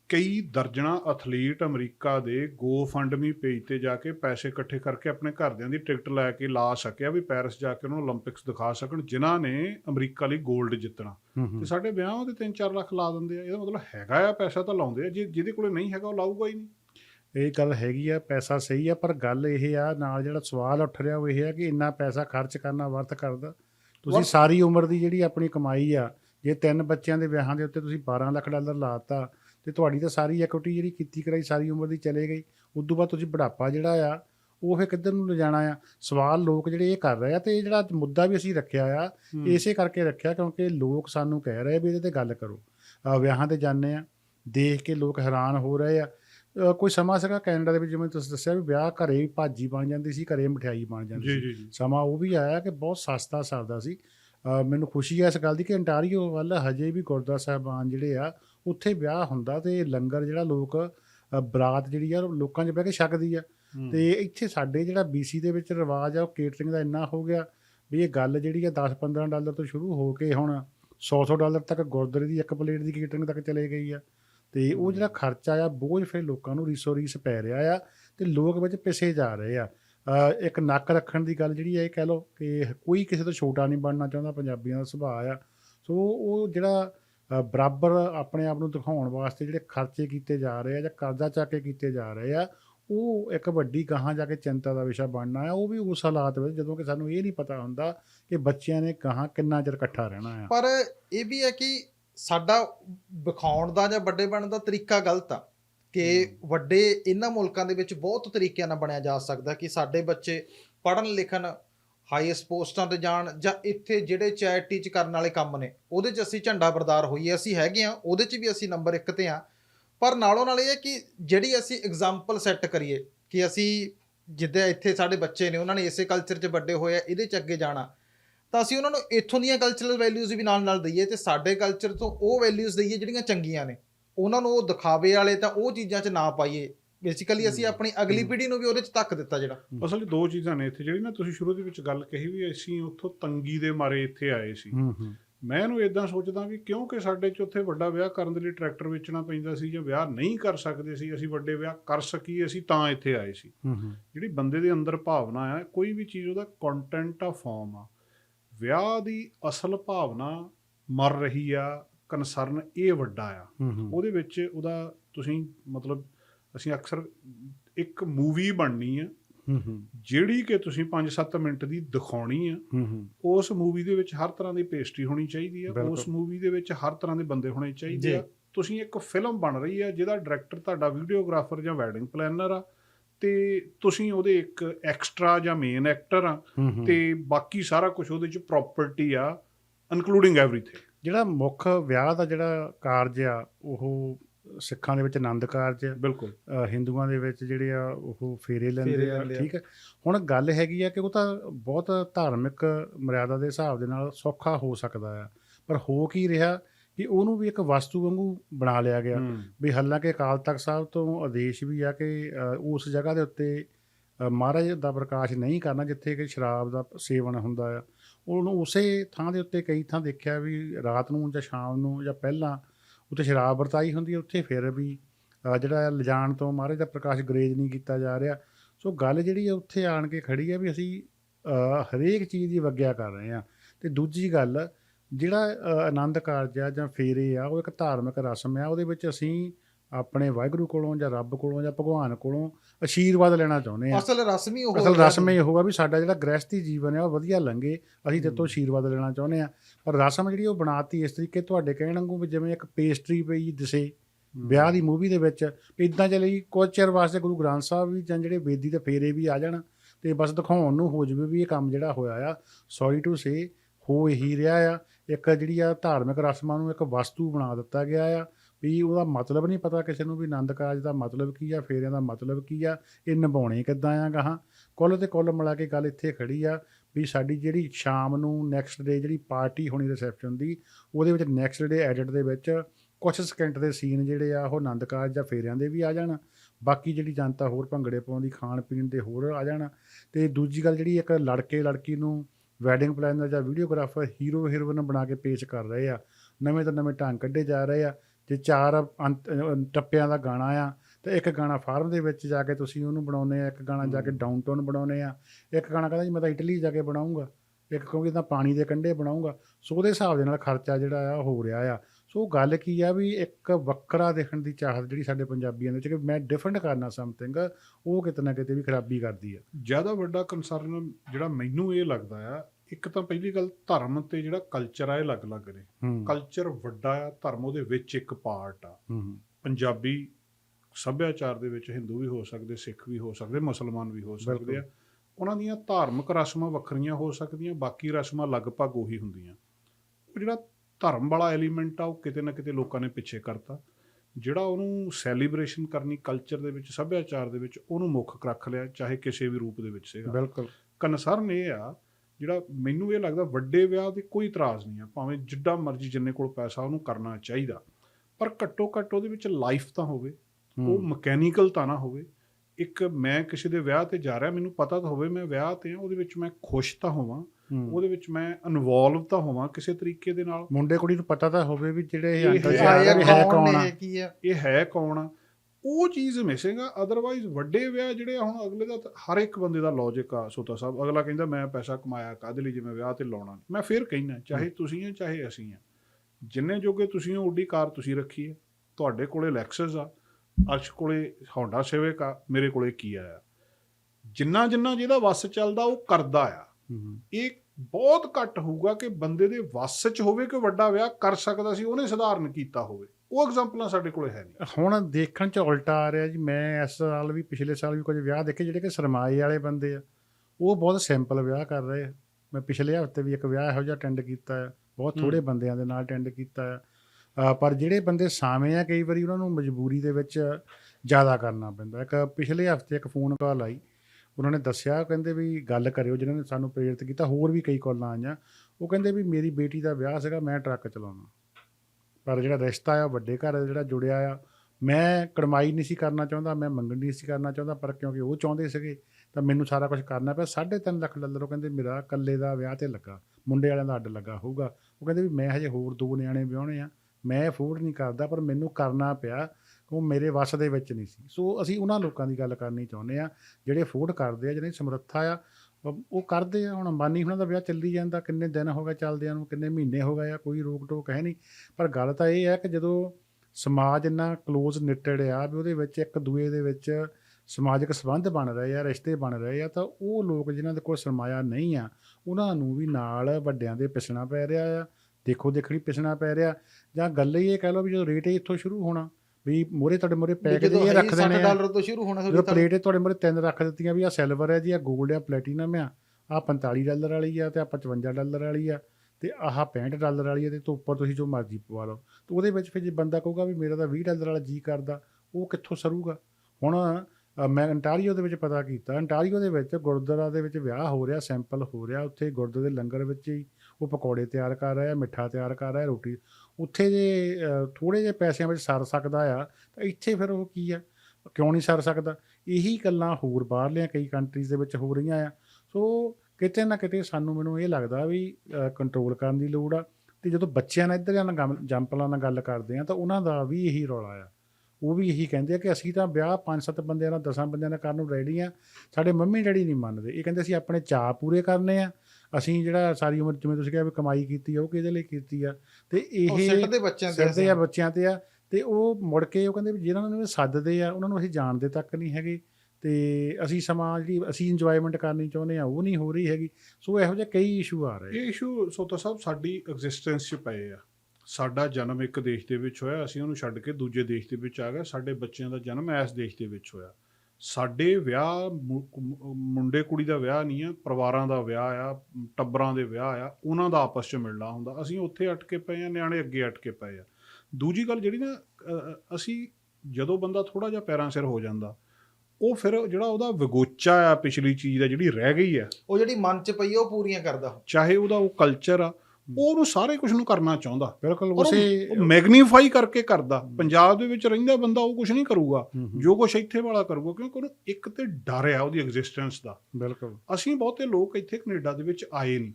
ਕਈ ਦਰਜਣਾ ਐਥਲੀਟ ਅਮਰੀਕਾ ਦੇ ਗੋ GoFundMe ਪੇਜ ਤੇ ਜਾ ਕੇ ਪੈਸੇ ਇਕੱਠੇ ਕਰਕੇ ਆਪਣੇ ਘਰਦਿਆਂ ਦੀ ਟਿਕਟ ਲੈ ਕੇ ਲਾ ਸਕਿਆ ਵੀ ਪੈਰਿਸ ਜਾ ਕੇ ਉਹਨਾਂ 올림픽ਸ ਦਿਖਾ ਸਕਣ ਜਿਨ੍ਹਾਂ ਨੇ ਅਮਰੀਕਾ ਲਈ 골ਡ ਜਿੱਤਣਾ ਤੇ ਸਾਡੇ ਵਿਆਹ ਤੇ 3-4 ਲੱਖ ਲਾ ਦਿੰਦੇ ਆ ਇਹਦਾ ਮਤਲਬ ਹੈਗਾ ਆ ਪੈਸਾ ਤਾਂ ਲਾਉਂਦੇ ਆ ਜੇ ਜਿਹਦੇ ਕੋਲੇ ਨਹੀਂ ਹੈਗਾ ਉਹ ਲਾਊਗਾ ਹੀ ਨਹੀਂ। ਇਹ ਗੱਲ ਹੈਗੀ ਆ ਪੈਸਾ ਸਹੀ ਆ ਪਰ ਗੱਲ ਇਹ ਆ ਨਾਲ ਜਿਹੜਾ ਸਵਾਲ ਉੱਠ ਰਿਹਾ ਉਹ ਇਹ ਆ ਕਿ ਇੰਨਾ ਪੈਸਾ ਖਰਚ ਕਰਨਾ ਵਰਤ ਕਰਦਾ। ਤੁਸੀਂ ਸਾਰੀ ਉਮਰ ਦੀ ਜਿਹੜੀ ਆਪਣੀ ਕਮਾਈ ਆ ਜੇ ਤਿੰਨ ਬੱਚਿਆਂ ਦੇ ਵਿਆਹਾਂ ਦੇ ਉੱਤੇ ਤੁਸੀਂ 12 ਲੱਖ ਡਾਲਰ ਲਾਤਾ ਤੇ ਤੁਹਾਡੀ ਤਾਂ ਸਾਰੀ ਇਕੁਇਟੀ ਜਿਹੜੀ ਕੀਤੀ ਕਰਾਈ ਸਾਰੀ ਉਮਰ ਦੀ ਚਲੇ ਗਈ। ਉਦੋਂ ਬਾਅਦ ਤੁਸੀਂ ਬੁਢਾਪਾ ਜਿਹੜਾ ਆ ਉਹ ਫੇ ਕਿੱਧਰ ਨੂੰ ਲਿਜਾਣਾ ਆ? ਸਵਾਲ ਲੋਕ ਜਿਹੜੇ ਇਹ ਕਰ ਰਹੇ ਆ ਤੇ ਇਹ ਜਿਹੜਾ ਮੁੱਦਾ ਵੀ ਅਸੀਂ ਰੱਖਿਆ ਆ ਇਸੇ ਕਰਕੇ ਰੱਖਿਆ ਕਿਉਂਕਿ ਲੋਕ ਸਾਨੂੰ ਕਹਿ ਰਹੇ ਵੀ ਇਹਦੇ ਤੇ ਗੱਲ ਕਰੋ। ਵਿਆਹਾਂ ਤੇ ਜਾਂਦੇ ਆ ਦੇਖ ਕੇ ਲੋਕ ਹੈਰਾਨ ਹੋ ਰਹੇ ਆ। ਕੋਈ ਸਮਾਂ ਸੀਗਾ ਕੈਨੇਡਾ ਦੇ ਵਿੱਚ ਜਿਵੇਂ ਤੁਸੀਂ ਦੱਸਿਆ ਵੀ ਵਿਆਹ ਘਰੇ ਹੀ ਭਾਜੀ ਬਣ ਜਾਂਦੀ ਸੀ ਘਰੇ ਮਠਿਆਈ ਬਣ ਜਾਂਦੀ ਸੀ। ਸਮਾਂ ਉਹ ਵੀ ਆਇਆ ਕਿ ਬਹੁਤ ਸਸਤਾ ਸਰਦਾ ਸੀ। ਮੈਨੂੰ ਖੁਸ਼ੀ ਹੈ ਇਸ ਗੱਲ ਦੀ ਕਿ ਅੰਟਾਰੀਓ ਵੱਲ ਹਜੇ ਵੀ ਗੁਰਦੁਆਰਾ ਸਾਹਿਬਾਨ ਜਿਹੜੇ ਆ ਉੱਥੇ ਵਿਆਹ ਹੁੰਦਾ ਤੇ ਲੰਗਰ ਜਿਹੜਾ ਲੋਕ ਬਰਾਤ ਜਿਹੜੀ ਆ ਲੋਕਾਂ 'ਚ ਬਹਿ ਕੇ ਛਕਦੀ ਆ। ਤੇ ਇੱਥੇ ਸਾਡੇ ਜਿਹੜਾ BC ਦੇ ਵਿੱਚ ਰਿਵਾਜ ਆ ਉਹ ਕੇਟਰਿੰਗ ਦਾ ਇੰਨਾ ਹੋ ਗਿਆ ਵੀ ਇਹ ਗੱਲ ਜਿਹੜੀ ਆ 10-15 ਡਾਲਰ ਤੋਂ ਸ਼ੁਰੂ ਹੋ ਕੇ ਹੁਣ 100-100 ਡਾਲਰ ਤੱਕ ਗੁਰਦੁਆਰੇ ਦੀ ਇੱਕ ਪਲੇਟ ਦੀ ਕੇਟਰਿੰਗ ਤੱਕ ਚਲੇ ਗਈ ਆ। ਤੇ ਉਹ ਜਿਹੜਾ ਖਰਚਾ ਆ ਬੋਝ ਫਿਰ ਲੋਕਾਂ ਨੂੰ ਰੀਸੋ ਰੀਸ ਪੈ ਰਿਹਾ ਆ ਤੇ ਲੋਕ ਵਿੱਚ ਪਿਸੇ ਜਾ ਰਹੇ ਆ। ਇੱਕ ਨੱਕ ਰੱਖਣ ਦੀ ਗੱਲ ਜਿਹੜੀ ਆ ਇਹ ਕਹਿ ਲਓ ਕਿ ਕੋਈ ਕਿਸੇ ਤੋਂ ਛੋਟਾ ਨਹੀਂ ਬਣਨਾ ਚਾਹੁੰਦਾ ਪੰਜਾਬੀਆਂ ਦਾ ਸੁਭਾਅ ਆ। ਸੋ ਉਹ ਜਿਹੜਾ ਬਰਾਬਰ ਆਪਣੇ ਆਪ ਨੂੰ ਦਿਖਾਉਣ ਵਾਸਤੇ ਜਿਹੜੇ ਖਰਚੇ ਕੀਤੇ ਜਾ ਰਹੇ ਆ ਜਾਂ ਕਰਜ਼ਾ ਚੱਕ ਕੇ ਕੀਤੇ ਜਾ ਰਹੇ ਆ ਉਹ ਇੱਕ ਵੱਡੀ ਗਾਹਾਂ ਜਾ ਕੇ ਚਿੰਤਾ ਦਾ ਵਿਸ਼ਾ ਬਣਨਾ ਆ ਉਹ ਵੀ ਉਸ ਹਾਲਾਤ ਵਿੱਚ ਜਦੋਂ ਕਿ ਸਾਨੂੰ ਇਹ ਨਹੀਂ ਪਤਾ ਹੁੰਦਾ ਕਿ ਬੱਚਿਆਂ ਨੇ ਗਾਹਾਂ ਕਿੰਨਾ ਚਿਰ ਇਕੱਠਾ ਰਹਿਣਾ ਆ। ਪਰ ਇਹ ਵੀ ਹੈ ਕਿ ਸਾਡਾ ਵਿਖਾਉਣ ਦਾ ਜਾਂ ਵੱਡੇ ਬਣਨ ਦਾ ਤਰੀਕਾ ਗਲਤ ਆ ਕਿ ਵੱਡੇ ਇਹਨਾਂ ਮੁਲਕਾਂ ਦੇ ਵਿੱਚ ਬਹੁਤ ਤਰੀਕਿਆਂ ਨਾਲ ਬਣਿਆ ਜਾ ਸਕਦਾ ਕਿ ਸਾਡੇ ਬੱਚੇ ਪੜ੍ਹਨ ਲਿਖਣ ਹਾਈਐਸਟ ਪੋਸਟਾਂ ਤੇ ਜਾਣ ਜਾਂ ਇੱਥੇ ਜਿਹੜੇ ਚੈਰਿਟੀ ਚ ਕਰਨ ਵਾਲੇ ਕੰਮ ਨੇ, ਉਹਦੇ ਚ ਅਸੀਂ ਝੰਡਾ ਬਰਦਾਰ ਹੋਈਏ, ਅਸੀਂ ਹੈਗੇ ਆ ਉਹਦੇ ਚ ਵੀ ਅਸੀਂ ਨੰਬਰ 1 ਤੇ ਆ ਪਰ ਨਾਲੋਂ ਨਾਲ ਇਹ ਹੈ ਕਿ ਜਿਹੜੀ ਅਸੀਂ ਐਗਜ਼ਾਮਪਲ ਸੈੱਟ ਕਰੀਏ ਕਿ ਅਸੀਂ ਜਿੱਦਾਂ ਇੱਥੇ ਸਾਡੇ ਬੱਚੇ ਨੇ, ਉਹਨਾਂ ਨੇ ਇਸੇ ਕਲਚਰ 'ਚ ਵੱਡੇ ਹੋਏ ਆ, ਇਹਦੇ 'ਚ ਅੱਗੇ ਜਾਣਾ, ਤਾਂ ਅਸੀਂ ਉਹਨਾਂ ਨੂੰ ਇੱਥੋਂ ਦੀਆਂ ਕਲਚਰਲ ਵੈਲਿਊਜ਼ ਵੀ ਨਾਲ ਨਾਲ ਦਈਏ ਤੇ ਸਾਡੇ ਕਲਚਰ ਤੋਂ ਉਹ ਵੈਲਿਊਜ਼ ਦਈਏ ਜਿਹੜੀਆਂ ਚੰਗੀਆਂ ਨੇ, ਉਹਨਾਂ ਨੂੰ ਉਹ ਦਿਖਾਵੇ ਵਾਲੇ ਤਾਂ ਉਹ ਚੀਜ਼ਾਂ 'ਚ ਨਾ ਪਾਈਏ। ਬੇਸਿਕਲੀ ਅਸੀਂ ਆਪਣੀ ਅਗਲੀ ਪੀੜ੍ਹੀ ਨੂੰ ਵੀ ਉਹਦੇ 'ਚ ਧੱਕ ਦਿੱਤਾ ਜਿਹੜਾ। ਅਸਲ 'ਚ ਦੋ ਚੀਜ਼ਾਂ ਨੇ ਇੱਥੇ ਜਿਹੜੀ ਨਾ ਤੁਸੀਂ ਸ਼ੁਰੂ ਦੇ ਵਿੱਚ ਗੱਲ ਕਹੀ ਵੀ ਅਸੀਂ ਉੱਥੋਂ ਤੰਗੀ ਦੇ ਮਾਰੇ ਇੱਥੇ ਆਏ ਸੀ। ਹੂੰ ਹੂੰ। ਮੈਂ ਇਹਨੂੰ ਇਦਾਂ ਸੋਚਦਾ ਵੀ ਕਿਉਂਕਿ ਸਾਡੇ 'ਚ ਉੱਥੇ ਵੱਡਾ ਵਿਆਹ ਕਰਨ ਦੇ ਲਈ ਟਰੈਕਟਰ ਵੇਚਣਾ ਪੈਂਦਾ ਸੀ ਜਾਂ ਵਿਆਹ ਨਹੀਂ ਕਰ ਸਕਦੇ ਸੀ ਅਸੀਂ ਵੱਡੇ ਵਿਆਹ ਕਰ ਸਕੀਏ ਅਸੀਂ ਤਾਂ ਇੱਥੇ ਆਏ ਸੀ। ਹੂੰ ਹੂੰ। ਜਿਹੜੀ ਬੰਦੇ ਦੇ ਅੰਦਰ ਭਾਵਨਾ ਆ ਕੋਈ ਵੀ ਚੀਜ਼ ਉਹਦਾ ਕੰਟੈਂਟ ਆ ਫਾਰਮ ਆ। ਵਿਆਹ ਦੀ ਅਸਲ ਭਾਵਨਾ ਮਰ ਰਹੀ ਆ ਕਨਸਰਨ ਇਹ ਵੱਡਾ ਆ। ਹੂੰ ਹੂੰ। ਉਹਦੇ ਵਿੱਚ ਉਹਦਾ ਤੁਸੀਂ ਮਤਲਬ ਅਸੀਂ ਅਕਸਰ ਇੱਕ ਮੂਵੀ ਬਣਨੀ ਆ ਜਿਹੜੀ ਕਿ ਤੁਸੀਂ 5-7 ਮਿੰਟ ਦੀ ਦਿਖਾਉਣੀ ਆ ਉਸ ਮੂਵੀ ਦੇ ਵਿੱਚ ਹਰ ਤਰ੍ਹਾਂ ਦੀ ਪੇਸਟਰੀ ਹੋਣੀ ਚਾਹੀਦੀ ਆ। ਉਸ ਮੂਵੀ ਦੇ ਵਿੱਚ ਹਰ ਤਰ੍ਹਾਂ ਦੇ ਬੰਦੇ ਹੋਣੇ ਚਾਹੀਦੇ। ਆ। ਤੁਸੀਂ ਇੱਕ ਫਿਲਮ ਬਣ ਰਹੀ ਆ ਜਿਹਦਾ ਡਾਇਰੈਕਟਰ ਤੁਹਾਡਾ ਵੀਡੀਓਗ੍ਰਾਫਰ ਜਾਂ ਵੈਡਿੰਗ ਪਲੈਨਰ ਆ ਤੇ ਤੁਸੀਂ ਉਹਦੇ ਇੱਕ ਐਕਸਟਰਾ ਜਾਂ ਮੇਨ ਐਕਟਰ ਆ ਤੇ ਬਾਕੀ ਸਾਰਾ ਕੁਝ ਉਹਦੇ ਚ ਪ੍ਰਾਪਰਟੀ ਆ ਇਨਕਲੂਡਿੰਗ ਐਵਰੀਥਿੰਗ ਜਿਹੜਾ ਮੁੱਖ ਵਿਆਹ ਦਾ ਜਿਹੜਾ ਕਾਰਜ ਆ ਉਹ ਸਿੱਖਾਂ ਦੇ ਵਿੱਚ ਆਨੰਦ ਕਾਰਜ ਬਿਲਕੁਲ। ਹਿੰਦੂਆਂ ਦੇ ਵਿੱਚ ਜਿਹੜੇ ਆ ਉਹ ਫੇਰੇ ਲੈਂਦੇ ਆ। ਠੀਕ ਹੈ ਹੁਣ ਗੱਲ ਹੈਗੀ ਆ ਕਿ ਉਹ ਤਾਂ ਬਹੁਤ ਧਾਰਮਿਕ ਮਰਿਆਦਾ ਦੇ ਹਿਸਾਬ ਦੇ ਨਾਲ ਸੌਖਾ ਹੋ ਸਕਦਾ ਆ। ਪਰ ਹੋ ਕੀ ਰਿਹਾ ਕਿ ਉਹਨੂੰ ਵੀ ਇੱਕ ਵਸਤੂ ਵਾਂਗੂ ਬਣਾ ਲਿਆ ਗਿਆ। ਵੀ ਹਾਲਾਂਕਿ ਅਕਾਲ ਤਖਤ ਸਾਹਿਬ ਤੋਂ ਆਦੇਸ਼ ਵੀ ਆ ਕਿ ਉਸ ਜਗ੍ਹਾ ਦੇ ਉੱਤੇ ਮਹਾਰਾਜ ਦਾ ਪ੍ਰਕਾਸ਼ ਨਹੀਂ ਕਰਨਾ ਜਿੱਥੇ ਕਿ ਸ਼ਰਾਬ ਦਾ ਸੇਵਨ ਹੁੰਦਾ ਆ। ਉਹਨੂੰ ਉਸੇ ਥਾਂ ਦੇ ਉੱਤੇ ਕਈ ਥਾਂ ਦੇਖਿਆ ਵੀ ਰਾਤ ਨੂੰ ਜਾਂ ਸ਼ਾਮ ਨੂੰ ਜਾਂ ਪਹਿਲਾਂ ਉੱਥੇ ਸ਼ਰਾਬ ਵਰਤਾਈ ਹੁੰਦੀ ਹੈ, ਉੱਥੇ ਫਿਰ ਵੀ ਜਿਹੜਾ ਲਿਜਾਣ ਤੋਂ ਮਹਾਰਾਜ ਦਾ ਪ੍ਰਕਾਸ਼ ਗਰੇਜ ਨਹੀਂ ਕੀਤਾ ਜਾ ਰਿਹਾ। ਸੋ ਗੱਲ ਜਿਹੜੀ ਹੈ, ਉੱਥੇ ਆਣ ਕੇ ਖੜੀ ਹੈ ਵੀ ਅਸੀਂ ਹਰੇਕ ਚੀਜ਼ ਦੀ ਵਗਿਆ ਕਰ ਰਹੇ ਹਾਂ। ਤੇ ਦੂਜੀ ਗੱਲ, ਜਿਹੜਾ ਆਨੰਦ ਕਾਰਜ ਆ ਜਾਂ ਫੇਰੇ ਆ, ਉਹ ਇੱਕ ਧਾਰਮਿਕ ਰਸਮ ਆ, ਉਹਦੇ ਵਿੱਚ ਅਸੀਂ ਆਪਣੇ ਵਾਹਿਗੁਰੂ ਕੋਲੋਂ ਜਾਂ ਰੱਬ ਕੋਲੋਂ ਜਾਂ ਭਗਵਾਨ ਕੋਲੋਂ ਅਸ਼ੀਰਵਾਦ ਲੈਣਾ ਚਾਹੁੰਦੇ ਆ ਅਸਲ ਰਸਮ ਹੀ ਉਹ ਅਸਲ ਰਸਮ ਇਹ ਹੋਗਾ ਵੀ ਸਾਡਾ ਜਿਹੜਾ ਗ੍ਰਹਿਸਥੀ ਜੀਵਨ ਹੈ ਉਹ ਵਧੀਆ ਲੰਘੇ। ਅਸੀਂ ਤੇ ਤੋਂ ਆਸ਼ੀਰਵਾਦ ਲੈਣਾ ਚਾਹੁੰਦੇ ਆ ਪਰ ਰਸਮ ਜਿਹੜੀ ਉਹ ਬਣਾਤੀ ਇਸ ਤਰੀਕੇ ਤੁਹਾਡੇ ਕਹਿਣ ਵਾਂਗੂ ਵੀ ਜਿਵੇਂ ਇੱਕ ਪੇਸਟਰੀ ਪਈ ਦਿਸੇ ਵਿਆਹ ਦੀ ਮੂਵੀ ਦੇ ਵਿੱਚ ਇਦਾਂ ਚਲੀ ਕੁਝ ਚਿਰ ਵਾਸਤੇ ਗੁਰੂ ਗ੍ਰੰਥ ਸਾਹਿਬ ਵੀ ਜਾਂ ਜਿਹੜੇ ਵੇਦੀ ਤੇ ਫੇਰੇ ਵੀ ਆ ਜਾਣ ਤੇ ਬਸ ਦਿਖਾਉਣ ਨੂੰ ਹੋ ਜਵੇ ਵੀ ਇਹ ਕੰਮ ਜਿਹੜਾ ਹੋਇਆ ਆ ਸੌਰੀ ਟੂ ਸੇ ਹੋ ਇਹੀ ਰਿਹਾ ਆ। ਇੱਕ ਜਿਹੜੀ ਆ ਧਾਰਮਿਕ ਰਸਮਾਂ ਨੂੰ ਇੱਕ ਵਸਤੂ ਬਣਾ ਦਿੱਤਾ ਗਿਆ ਆ। ਵੀ ਉਹਦਾ ਮਤਲਬ ਨਹੀਂ ਪਤਾ ਕਿਸੇ ਨੂੰ ਵੀ ਆਨੰਦ ਕਾਰਜ ਦਾ ਮਤਲਬ ਕੀ ਆ, ਫੇਰਿਆਂ ਦਾ ਮਤਲਬ ਕੀ ਆ, ਇਹ ਨਿਭਾਉਣੇ ਕਿੱਦਾਂ ਆ ਗਾਹਾਂ। ਕੁੱਲ ਤੇ ਕੁੱਲ ਮਿਲਾ ਕੇ ਗੱਲ ਇੱਥੇ ਖੜੀ ਆ ਵੀ ਸਾਡੀ ਜਿਹੜੀ ਸ਼ਾਮ ਨੂੰ ਨੈਕਸਟ ਡੇ ਜਿਹੜੀ ਪਾਰਟੀ ਹੋਣੀ ਰਿਸੈਪਸ਼ਨ ਦੀ, ਉਹਦੇ ਵਿੱਚ ਨੈਕਸਟ ਡੇ ਐਡਿਟ ਦੇ ਵਿੱਚ ਕੁਝ ਸਕਿੰਟ ਦੇ ਸੀਨ ਜਿਹੜੇ ਆ, ਉਹ ਆਨੰਦ ਕਾਰਜ ਜਾਂ ਫੇਰਿਆਂ ਦੇ ਵੀ ਆ ਜਾਣ। ਬਾਕੀ ਜਿਹੜੀ ਜਨਤਾ ਹੋਰ ਭੰਗੜੇ ਪਾਉਂਦੀ ਖਾਣ ਪੀਣ ਦੇ ਹੋਰ ਆ ਜਾਣ। ਤੇ ਦੂਜੀ ਗੱਲ ਜਿਹੜੀ ਇੱਕ ਲੜਕੇ ਲੜਕੀ ਨੂੰ ਵੈਡਿੰਗ ਪਲਾਨਰ ਜਾਂ ਵੀਡੀਓਗ੍ਰਾਫਰ ਹੀਰੋ ਹੀਰੋਇਨ ਬਣਾ ਕੇ ਪੇਸ਼ ਕਰ ਰਹੇ ਆ। ਨਵੇਂ ਤੋਂ ਨਵੇਂ ਢੰਗ ਕੱਢੇ ਜਾ ਰਹੇ ਆ। ਜੇ ਚਾਰ ਅੰਤ- ਅਹ ਟੱਪਿਆਂ ਦਾ ਗਾਣਾ ਆ ਤੇ ਇੱਕ ਗਾਣਾ ਫਾਰਮ ਦੇ ਵਿੱਚ ਜਾ ਕੇ ਤੁਸੀਂ ਉਹਨੂੰ ਬਣਾਉਨੇ ਆ ਇੱਕ ਗਾਣਾ ਜਾ ਕੇ ਡਾਊਨਟਾਊਨ ਬਣਾਉਨੇ ਆ ਇੱਕ ਗਾਣਾ ਕਹਿੰਦਾ ਜੀ ਮੈਂ ਤਾਂ ਇਟਲੀ ਜਾ ਕੇ ਬਣਾਉਂਗਾ ਇੱਕ ਕਿਉਂਕਿ ਤਾਂ ਪਾਣੀ ਦੇ ਕੰਢੇ ਬਣਾਉਂਗਾ ਸੋ ਉਹਦੇ ਹਿਸਾਬ ਦੇ ਨਾਲ ਖਰਚਾ ਜਿਹੜਾ ਆ ਹੋ ਰਿਹਾ ਆ। ਸੋ ਗੱਲ ਕੀ ਆ ਵੀ ਇੱਕ ਵੱਖਰਾ ਦੇਖਣ ਦੀ ਚਾਹਤ ਜਿਹੜੀ ਸਾਡੇ ਪੰਜਾਬੀਆਂ ਦੇ ਵਿੱਚ ਕਿ ਮੈਂ ਡਿਫਰੈਂਟ ਕਰਨਾ ਸਮਥਿੰਗ ਉਹ ਕਿਤੇ ਨਾ ਕਿਤੇ ਵੀ ਖਰਾਬੀ ਕਰਦੀ ਆ। ਜ਼ਿਆਦਾ ਵੱਡਾ ਕੰਸਰਨ ਜਿਹੜਾ ਮੈਨੂੰ ਇਹ ਲੱਗਦਾ ਆ ਇੱਕ ਤਾਂ ਪਹਿਲੀ ਗੱਲ ਧਰਮ ਤੇ ਜਿਹੜਾ ਕਲਚਰ ਆ ਇਹ ਅਲੱਗ-ਅਲੱਗ ਨੇ। ਕਲਚਰ ਵੱਡਾ ਆ ਧਰਮ ਉਹਦੇ ਵਿੱਚ ਇੱਕ ਪਾਰਟ ਆ। ਪੰਜਾਬੀ ਸੱਭਿਆਚਾਰ ਦੇ ਵਿੱਚ ਹਿੰਦੂ ਵੀ ਹੋ ਸਕਦੇ ਸਿੱਖ ਵੀ ਹੋ ਸਕਦੇ ਮੁਸਲਮਾਨ ਵੀ ਹੋ ਸਕਦੇ ਆ। ਉਹਨਾਂ ਦੀਆਂ ਧਾਰਮਿਕ ਰਸਮਾਂ ਵੱਖਰੀਆਂ ਹੋ ਸਕਦੀਆਂ ਬਾਕੀ ਰਸਮਾਂ ਲਗਭਗ ਉਹੀ ਹੁੰਦੀਆਂ। ਉਹ ਜਿਹੜਾ ਧਰਮ ਵਾਲਾ ਐਲੀਮੈਂਟ ਆ ਉਹ ਕਿਤੇ ਨਾ ਕਿਤੇ ਲੋਕਾਂ ਨੇ ਪਿੱਛੇ ਕਰਤਾ। ਜਿਹੜਾ ਉਹਨੂੰ ਸੈਲੀਬ੍ਰੇਸ਼ਨ ਕਰਨੀ ਕਲਚਰ ਦੇ ਵਿੱਚ ਸੱਭਿਆਚਾਰ ਦੇ ਵਿੱਚ ਉਹਨੂੰ ਮੁੱਖ ਰੱਖ ਲਿਆ ਚਾਹੇ ਕਿਸੇ ਵੀ ਰੂਪ ਦੇ ਵਿੱਚ ਸੀਗਾ। ਬਿਲਕੁਲ। ਕਨਸਰਨ ਇਹ ਆ ਜਿਹੜਾ ਮੈਨੂੰ ਇਹ ਲੱਗਦਾ ਵੱਡੇ ਵਿਆਹ ਦੇ ਕੋਈ ਇਤਰਾਜ਼ ਨਹੀਂ ਆ ਭਾਵੇਂ ਜਿੱਡਾ ਮਰਜ਼ੀ ਜਿੰਨੇ ਕੋਲ ਪੈਸਾ ਉਹਨੂੰ ਕਰਨਾ ਚਾਹੀਦਾ। ਪਰ ਘੱਟੋ ਘੱਟ ਉਹਦੇ ਵਿੱਚ ਲਾਈਫ ਤਾਂ ਹੋਵੇ ਉਹ ਮਕੈਨੀਕਲ ਤਾਂ ਨਾ ਹੋਵੇ। ਇੱਕ ਮੈਂ ਕਿਸੇ ਦੇ ਵਿਆਹ ਤੇ ਜਾ ਰਿਹਾ ਮੈਨੂੰ ਪਤਾ ਤਾਂ ਹੋਵੇ ਮੈਂ ਵਿਆਹ ਤੇ ਆ ਉਹਦੇ ਵਿੱਚ ਮੈਂ ਖੁਸ਼ ਤਾਂ ਹੋਵਾਂ। ਉਹਦੇ ਵਿੱਚ ਮੈਂ ਇਨਵੋਲਵ ਤਾਂ ਹੋਵਾਂ ਕਿਸੇ ਤਰੀਕੇ ਦੇ ਨਾਲ। ਮੁੰਡੇ ਕੁੜੀ ਨੂੰ ਪਤਾ ਤਾਂ ਹੋਵੇ ਵੀ ਜਿਹੜੇ ਇਹ ਅੰਦਰ ਜਾ ਰਹੇ ਹੈ ਕੌਣ ਆ? ਇਹ ਹੈ ਕੌਣ ਆ? ਉਹ ਚੀਜ਼ ਮਿਸਿੰਗ ਆ ਅਦਰਵਾਈਜ਼ ਵੱਡੇ ਵਿਆਹ ਜਿਹੜੇ ਹੁਣ ਅਗਲੇ ਦਾ ਤਾਂ ਹਰ ਇੱਕ ਬੰਦੇ ਦਾ ਲੌਜੀਕ ਆ ਸੋਤਾ ਸਾਹਿਬ। ਅਗਲਾ ਕਹਿੰਦਾ ਮੈਂ ਪੈਸਾ ਕਮਾਇਆ ਕਾਹਦੇ ਲਈ? ਜਿਵੇਂ ਵਿਆਹ ਤੇ ਲਾਉਣਾ ਨਹੀਂ। ਮੈਂ ਫੇਰ ਕਹਿਣਾ ਚਾਹੇ ਤੁਸੀਂ ਆ ਚਾਹੇ ਅਸੀਂ ਆ। ਜਿੰਨੇ ਜੋਗੇ ਤੁਸੀਂ ਹੋ ਓਡੀ ਕਾਰ ਤੁਸੀਂ ਰੱਖੀ ਹੈ ਤੁਹਾਡੇ ਕੋਲੇ ਲੈਕਸਸ ਆ ਅਰਸ਼ ਕੋਲੇ ਹੋਂਡਾ ਸਿਵਿਕ ਆ ਮੇਰੇ ਕੋਲੇ ਕੀ ਆ। ਜਿੰਨਾ ਜਿੰਨਾ ਜਿਹਦਾ ਵੱਸ ਚੱਲਦਾ ਉਹ ਕਰਦਾ ਆ। ਇਹ ਬਹੁਤ ਘੱਟ ਹੋਊਗਾ ਕਿ ਬੰਦੇ ਦੇ ਵੱਸ 'ਚ ਹੋਵੇ ਕਿ ਵੱਡਾ ਵਿਆਹ ਕਰ ਸਕਦਾ ਸੀ ਉਹਨੇ ਸਧਾਰਨ ਕੀਤਾ ਹੋਵੇ। ਉਹ ਐਗਜ਼ਾਮਪਲਾਂ ਸਾਡੇ ਕੋਲੇ ਹੈ ਨਹੀਂ। ਹੁਣ ਦੇਖਣ ਚ ਉਲਟਾ ਆ ਰਿਹਾ ਜੀ ਮੈਂ ਇਸ ਸਾਲ ਵੀ ਪਿਛਲੇ ਸਾਲ ਵੀ ਕੁਝ ਵਿਆਹ ਦੇਖੇ ਜਿਹੜੇ ਕਿ ਸਰਮਾਏ ਵਾਲੇ ਬੰਦੇ ਆ। ਉਹ ਬਹੁਤ ਸਿੰਪਲ ਵਿਆਹ ਕਰ ਰਹੇ ਆ। ਮੈਂ ਪਿਛਲੇ ਹਫ਼ਤੇ ਵੀ ਇੱਕ ਵਿਆਹ ਇਹੋ ਜਿਹਾ ਅਟੈਂਡ ਕੀਤਾ ਆ। ਬਹੁਤ। ਥੋੜੇ ਬੰਦਿਆਂ ਦੇ ਨਾਲ ਅਟੈਂਡ ਕੀਤਾ ਆ। ਪਰ ਜਿਹੜੇ ਬੰਦੇ ਸਾਵੇਂ ਆ ਕਈ ਵਾਰੀ ਉਹਨਾਂ ਨੂੰ ਮਜਬੂਰੀ ਦੇ ਵਿੱਚ ਜ਼ਿਆਦਾ ਕਰਨਾ ਪੈਂਦਾ। ਇੱਕ ਪਿਛਲੇ ਹਫ਼ਤੇ ਇੱਕ ਫੋਨ ਕਾਲ ਆਈ। ਉਹਨਾਂ ਨੇ ਦੱਸਿਆ ਕਹਿੰਦੇ ਵੀ ਗੱਲ ਕਰਿਓ ਜਿਨ੍ਹਾਂ ਨੇ ਸਾਨੂੰ ਪ੍ਰੇਰਿਤ ਕੀਤਾ। ਹੋਰ ਵੀ ਕਈ ਕਾਲਾਂ ਆਈਆਂ। ਉਹ ਕਹਿੰਦੇ ਵੀ ਮੇਰੀ ਬੇਟੀ ਦਾ ਵਿਆਹ ਸੀਗਾ ਮੈਂ ਟਰੱਕ ਚਲਾਉਣਾ। ਪਰ ਜਿਹੜਾ ਰਿਸ਼ਤਾ ਆ, ਵੱਡੇ ਘਰ ਜਿਹੜਾ ਜੁੜਿਆ ਆ, ਮੈਂ ਕੜਮਾਈ ਨਹੀਂ ਸੀ ਕਰਨਾ ਚਾਹੁੰਦਾ, ਮੈਂ ਮੰਗਣ ਨਹੀਂ ਸੀ ਕਰਨਾ ਚਾਹੁੰਦਾ, ਪਰ ਕਿਉਂਕਿ ਉਹ ਚਾਹੁੰਦੇ ਸੀਗੇ, ਤਾਂ ਮੈਨੂੰ ਸਾਰਾ ਕੁਝ ਕਰਨਾ ਪਿਆ। 3.5 ਲੱਖ ਡਾਲਰ ਉਹ ਕਹਿੰਦੇ ਮੇਰਾ ਇਕੱਲੇ ਦਾ ਵਿਆਹ ਤੇ ਲੱਗਾ, ਮੁੰਡੇ ਵਾਲਿਆਂ ਦਾ ਅੱਡ ਲੱਗਾ ਹੋਊਗਾ। ਉਹ ਕਹਿੰਦੇ ਵੀ ਮੈਂ ਹਜੇ ਹੋਰ ਦੋ ਨਿਆਣੇ ਵਿਆਹਣੇ ਆ, ਮੈਂ ਅਫੋਰਡ ਨਹੀਂ ਕਰਦਾ, ਪਰ ਮੈਨੂੰ ਕਰਨਾ ਪਿਆ, ਉਹ ਮੇਰੇ ਵੱਸ ਦੇ ਵਿੱਚ ਨਹੀਂ ਸੀ। ਸੋ ਅਸੀਂ ਉਹਨਾਂ ਲੋਕਾਂ ਦੀ ਗੱਲ ਕਰਨੀ ਚਾਹੁੰਦੇ ਆ, ਜਿਹੜੇ ਅਫੋਰਡ ਕਰਦੇ ਆ ਜਿਹੜੇ ਸਮਰੱਥਾ ਆ ਉਹ ਕਰਦੇ ਆ, ਹੁਣ ਅੰਬਾਨੀ ਹੁਣਾਂ ਦਾ ਵਿਆਹ ਚੱਲੀ ਜਾਂਦਾ, ਕਿੰਨੇ ਦਿਨ ਹੋ ਗਏ ਚੱਲਦਿਆਂ ਨੂੰ, ਕਿੰਨੇ ਮਹੀਨੇ ਹੋ ਗਏ ਆ, ਕੋਈ ਰੋਕ ਟੋਕ ਹੈ ਨਹੀਂ। ਪਰ ਗੱਲ ਤਾਂ ਇਹ ਹੈ ਕਿ ਜਦੋਂ ਸਮਾਜ ਇੰਨਾ ক্লোਜ਼ ਨਿਟਡ ਆ ਵੀ ਉਹਦੇ ਵਿੱਚ ਇੱਕ ਦੂਏ ਦੇ ਵਿੱਚ ਸਮਾਜਿਕ ਸੰਬੰਧ ਬਣ ਰਹੇ ਆ, ਰਿਸ਼ਤੇ ਬਣ ਰਹੇ ਆ, ਤਾਂ ਉਹ ਲੋਕ ਜਿਨ੍ਹਾਂ ਦੇ ਕੋਲ ਸਰਮਾਇਆ ਨਹੀਂ ਆ, ਉਹਨਾਂ ਨੂੰ ਵੀ ਨਾਲ ਵੱਡਿਆਂ ਦੇ ਪਿਸਣਾ ਪੈ ਰਿਹਾ ਆ ਦੇਖੋ ਦੇਖਣੀ ਪਿਸਣਾ ਪੈ ਰਿਹਾ। ਜਾਂ ਗੱਲ ਹੀ ਇਹ ਕਹਿ ਲਓ ਵੀ ਜਦੋਂ ਰੇਟ ਇੱਥੋਂ ਸ਼ੁਰੂ ਹੋਣਾ ਵੀ ਮੋਰੇ ਤੁਹਾਡੇ ਮੋਰੇ ਪੈਕ ਹੈ ਰੱਖ 60 ਦੇਣੇ ਆ। ਡਾਲਰ ਤੋਂ ਸ਼ੁਰੂ ਹੋਣਾ ਤੁਹਾਡੀ ਪਲੇਟ ਤੁਹਾਡੇ ਮੋਰੇ ਤਿੰਨ ਰੱਖ ਦਿੱਤੀਆਂ ਵੀ ਆ ਸਿਲਵਰ ਹੈ ਜੀ ਆ 골ਡ ਆ ਪਲੈਟੀਨਮ ਆ ਆ 45 ਡਾਲਰ ਵਾਲੀ ਆ ਤੇ ਆ 55 ਡਾਲਰ ਵਾਲੀ ਆ ਤੇ ਆਹ 65 ਡਾਲਰ ਵਾਲੀ ਆ ਤੇ ਤੋਂ ਉੱਪਰ ਤੁਸੀਂ ਜੋ ਮਰਜ਼ੀ ਪਵਾ ਲਓ। ਤੇ ਉਹਦੇ ਵਿੱਚ ਫਿਰ ਜੇ ਬੰਦਾ ਕਹੂਗਾ ਵੀ ਮੇਰਾ ਤਾਂ 20 ਡਾਲਰ ਵਾਲਾ ਜੀ ਕਰਦਾ ਉਹ ਕਿੱਥੋਂ ਸਰੂਗਾ? ਹੁਣ ਮੈਂ ਅੰਟਾਰੀਓ ਦੇ ਵਿੱਚ ਪਤਾ ਕੀਤਾ ਅੰਟਾਰੀਓ ਦੇ ਵਿੱਚ ਗੁਰਦੁਆਰਾ ਦੇ ਵਿੱਚ ਵਿਆਹ ਹੋ ਰਿਹਾ ਸੈਂਪਲ ਹੋ ਰਿਹਾ ਉੱਥੇ ਗੁਰਦੁਆਰੇ ਦੇ ਲੰਗਰ ਵਿੱਚ ਹੀ ਉਹ ਪਕੌੜੇ ਤਿਆਰ ਕਰ ਰਿਹਾ ਮਿੱਠਾ ਤਿਆਰ ਕਰ ਰਿਹਾ ਰੋਟੀ ਉੱਥੇ ਜੇ ਥੋੜੇ ਜਿਹੇ ਪੈਸਿਆਂ ਵਿੱਚ ਸਰ ਸਕਦਾ ਆ, ਤਾਂ ਇੱਥੇ ਫਿਰ ਉਹ ਕੀ ਆ? ਕਿਉਂ ਨਹੀਂ ਸਰ ਸਕਦਾ? ਇਹੀ ਗੱਲਾਂ ਹੋਰ ਬਾਹਰਲੀਆਂ ਕਈ ਕੰਟਰੀਜ਼ ਦੇ ਵਿੱਚ ਹੋ ਰਹੀਆਂ ਆ। ਸੋ ਕਿਤੇ ਨਾ ਕਿਤੇ ਸਾਨੂੰ ਮੈਨੂੰ ਇਹ ਲੱਗਦਾ ਵੀ ਕੰਟਰੋਲ ਕਰਨ ਦੀ ਲੋੜ ਆ। ਤੇ ਜਦੋਂ ਬੱਚਿਆਂ ਨਾਲ ਇੱਧਰ ਨਾਲ ਜੰਪਲਾਂ ਨਾਲ ਗੱਲ ਕਰਦੇ ਆ, ਤਾਂ ਉਹਨਾਂ ਦਾ ਵੀ ਇਹੀ ਰੌਲਾ ਆ। ਉਹ ਵੀ ਇਹੀ ਕਹਿੰਦੇ ਆ ਕਿ ਅਸੀਂ ਤਾਂ ਵਿਆਹ ਪੰਜ ਸੱਤ ਬੰਦਿਆਂ ਨਾਲ, ਦਸਾਂ ਬੰਦਿਆਂ ਨਾਲ ਕਰਨ ਨੂੰ ਰੈਡੀ ਆ। ਸਾਡੇ ਮੰਮੀ ਡੈਡੀ ਨਹੀਂ ਮੰਨਦੇ। ਇਹ ਕਹਿੰਦੇ ਅਸੀਂ ਆਪਣੇ ਚਾਅ ਪੂਰੇ ਕਰਨੇ ਆ। ਅਸੀਂ ਜਿਹੜਾ ਸਾਰੀ ਉਮਰ ਜਿਵੇਂ ਤੁਸੀਂ ਕਿਹਾ ਵੀ ਕਮਾਈ ਕੀਤੀ ਆ ਉਹ ਕਿਹਦੇ ਲਈ ਕੀਤੀ ਆ? ਤੇ ਇਹ ਸਿੱਟ ਦੇ ਬੱਚਿਆਂ ਤੇ ਸਿਰਦੇ ਆ ਬੱਚਿਆਂ ਤੇ ਆ। ਤੇ ਉਹ ਮੁੜ ਕੇ ਉਹ ਕਹਿੰਦੇ ਵੀ ਜਿਹਨਾਂ ਨੂੰ ਸੱਦਦੇ ਆ ਉਹਨਾਂ ਨੂੰ ਅਸੀਂ ਜਾਣਦੇ ਤੱਕ ਨਹੀਂ ਹੈਗੇ। ਤੇ ਅਸੀਂ ਸਮਾਂ ਜਿਹੜੀ ਅਸੀਂ ਇੰਜੋਇਮੈਂਟ ਕਰਨੀ ਚਾਹੁੰਦੇ ਆ ਉਹ ਨਹੀਂ ਹੋ ਰਹੀ ਹੈਗੀ। ਸੋ ਇਹੋ ਜਿਹੇ ਕਈ ਇਸ਼ੂ ਆ ਰਹੇ ਇਹ ਇਸ਼ੂ ਸੋਤਾ ਸਾਹਿਬ ਸਾਡੀ ਐਗਜ਼ਿਸਟੈਂਸ 'ਚ ਪਏ ਆ। ਸਾਡਾ ਜਨਮ ਇੱਕ ਦੇਸ਼ ਦੇ ਵਿੱਚ ਹੋਇਆ ਅਸੀਂ ਉਹਨੂੰ ਛੱਡ ਕੇ ਦੂਜੇ ਦੇਸ਼ ਦੇ ਵਿੱਚ ਆ ਗਏ। ਸਾਡੇ ਬੱਚਿਆਂ ਦਾ ਜਨਮ ਇਸ ਦੇਸ਼ ਦੇ ਵਿੱਚ ਹੋਇਆ। ਸਾਡੇ ਵਿਆਹ ਮੁੰਡੇ ਕੁੜੀ ਦਾ ਵਿਆਹ ਨਹੀਂ ਆ ਪਰਿਵਾਰਾਂ ਦਾ ਵਿਆਹ ਆ ਟੱਬਰਾਂ ਦੇ ਵਿਆਹ ਆ ਉਹਨਾਂ ਦਾ ਆਪਸ 'ਚ ਮਿਲਣਾ ਹੁੰਦਾ। ਅਸੀਂ ਉੱਥੇ ਅਟਕੇ ਪਏ ਆ ਨਿਆਣੇ ਅੱਗੇ ਅਟਕੇ ਪਏ ਆ। ਦੂਜੀ ਗੱਲ ਜਿਹੜੀ ਨਾ ਅਸੀਂ ਜਦੋਂ ਬੰਦਾ ਥੋੜਾ ਜਿਹਾ ਪੈਰਾਂ ਸਿਰ ਹੋ ਜਾਂਦਾ ਉਹ ਫਿਰ ਜਿਹੜਾ ਉਹਦਾ ਵਿਗੋਚਾ ਆ ਪਿਛਲੀ ਚੀਜ਼ ਦਾ ਜਿਹੜੀ ਰਹਿ ਗਈ ਆ ਉਹ ਜਿਹੜੀ ਮਨ ਚ ਪਈ ਆ ਉਹ ਪੂਰੀਆਂ ਕਰਦਾ। ਚਾਹੇ ਉਹਦਾ ਉਹ ਕਲਚਰ ਆ ਉਹ ਉਹਨੂੰ ਸਾਰੇ ਕੁਝ ਨੂੰ ਕਰਨਾ ਚਾਹੁੰਦਾ। ਬਿਲਕੁਲ ਉਸੇ ਉਹ ਮੈਗਨੀਫਾਈ ਕਰਕੇ ਕਰਦਾ। ਪੰਜਾਬ ਦੇ ਵਿੱਚ ਰਹਿੰਦਾ ਬੰਦਾ ਉਹ ਕੁਝ ਨਹੀਂ ਕਰੂਗਾ। ਜੋ ਕੁਝ ਇੱਥੇ ਵਾਲਾ ਕਰੂਗਾ ਕਿਉਂਕਿ ਉਹਨੂੰ ਇੱਕ ਤੇ ਡਰ ਆ ਉਹਦੀ ਐਗਜ਼ਿਸਟੈਂਸ ਦਾ। ਬਿਲਕੁਲ। ਅਸੀਂ ਬਹੁਤੇ ਲੋਕ ਇੱਥੇ ਕੈਨੇਡਾ ਦੇ ਵਿੱਚ ਆਏ ਨਹੀਂ।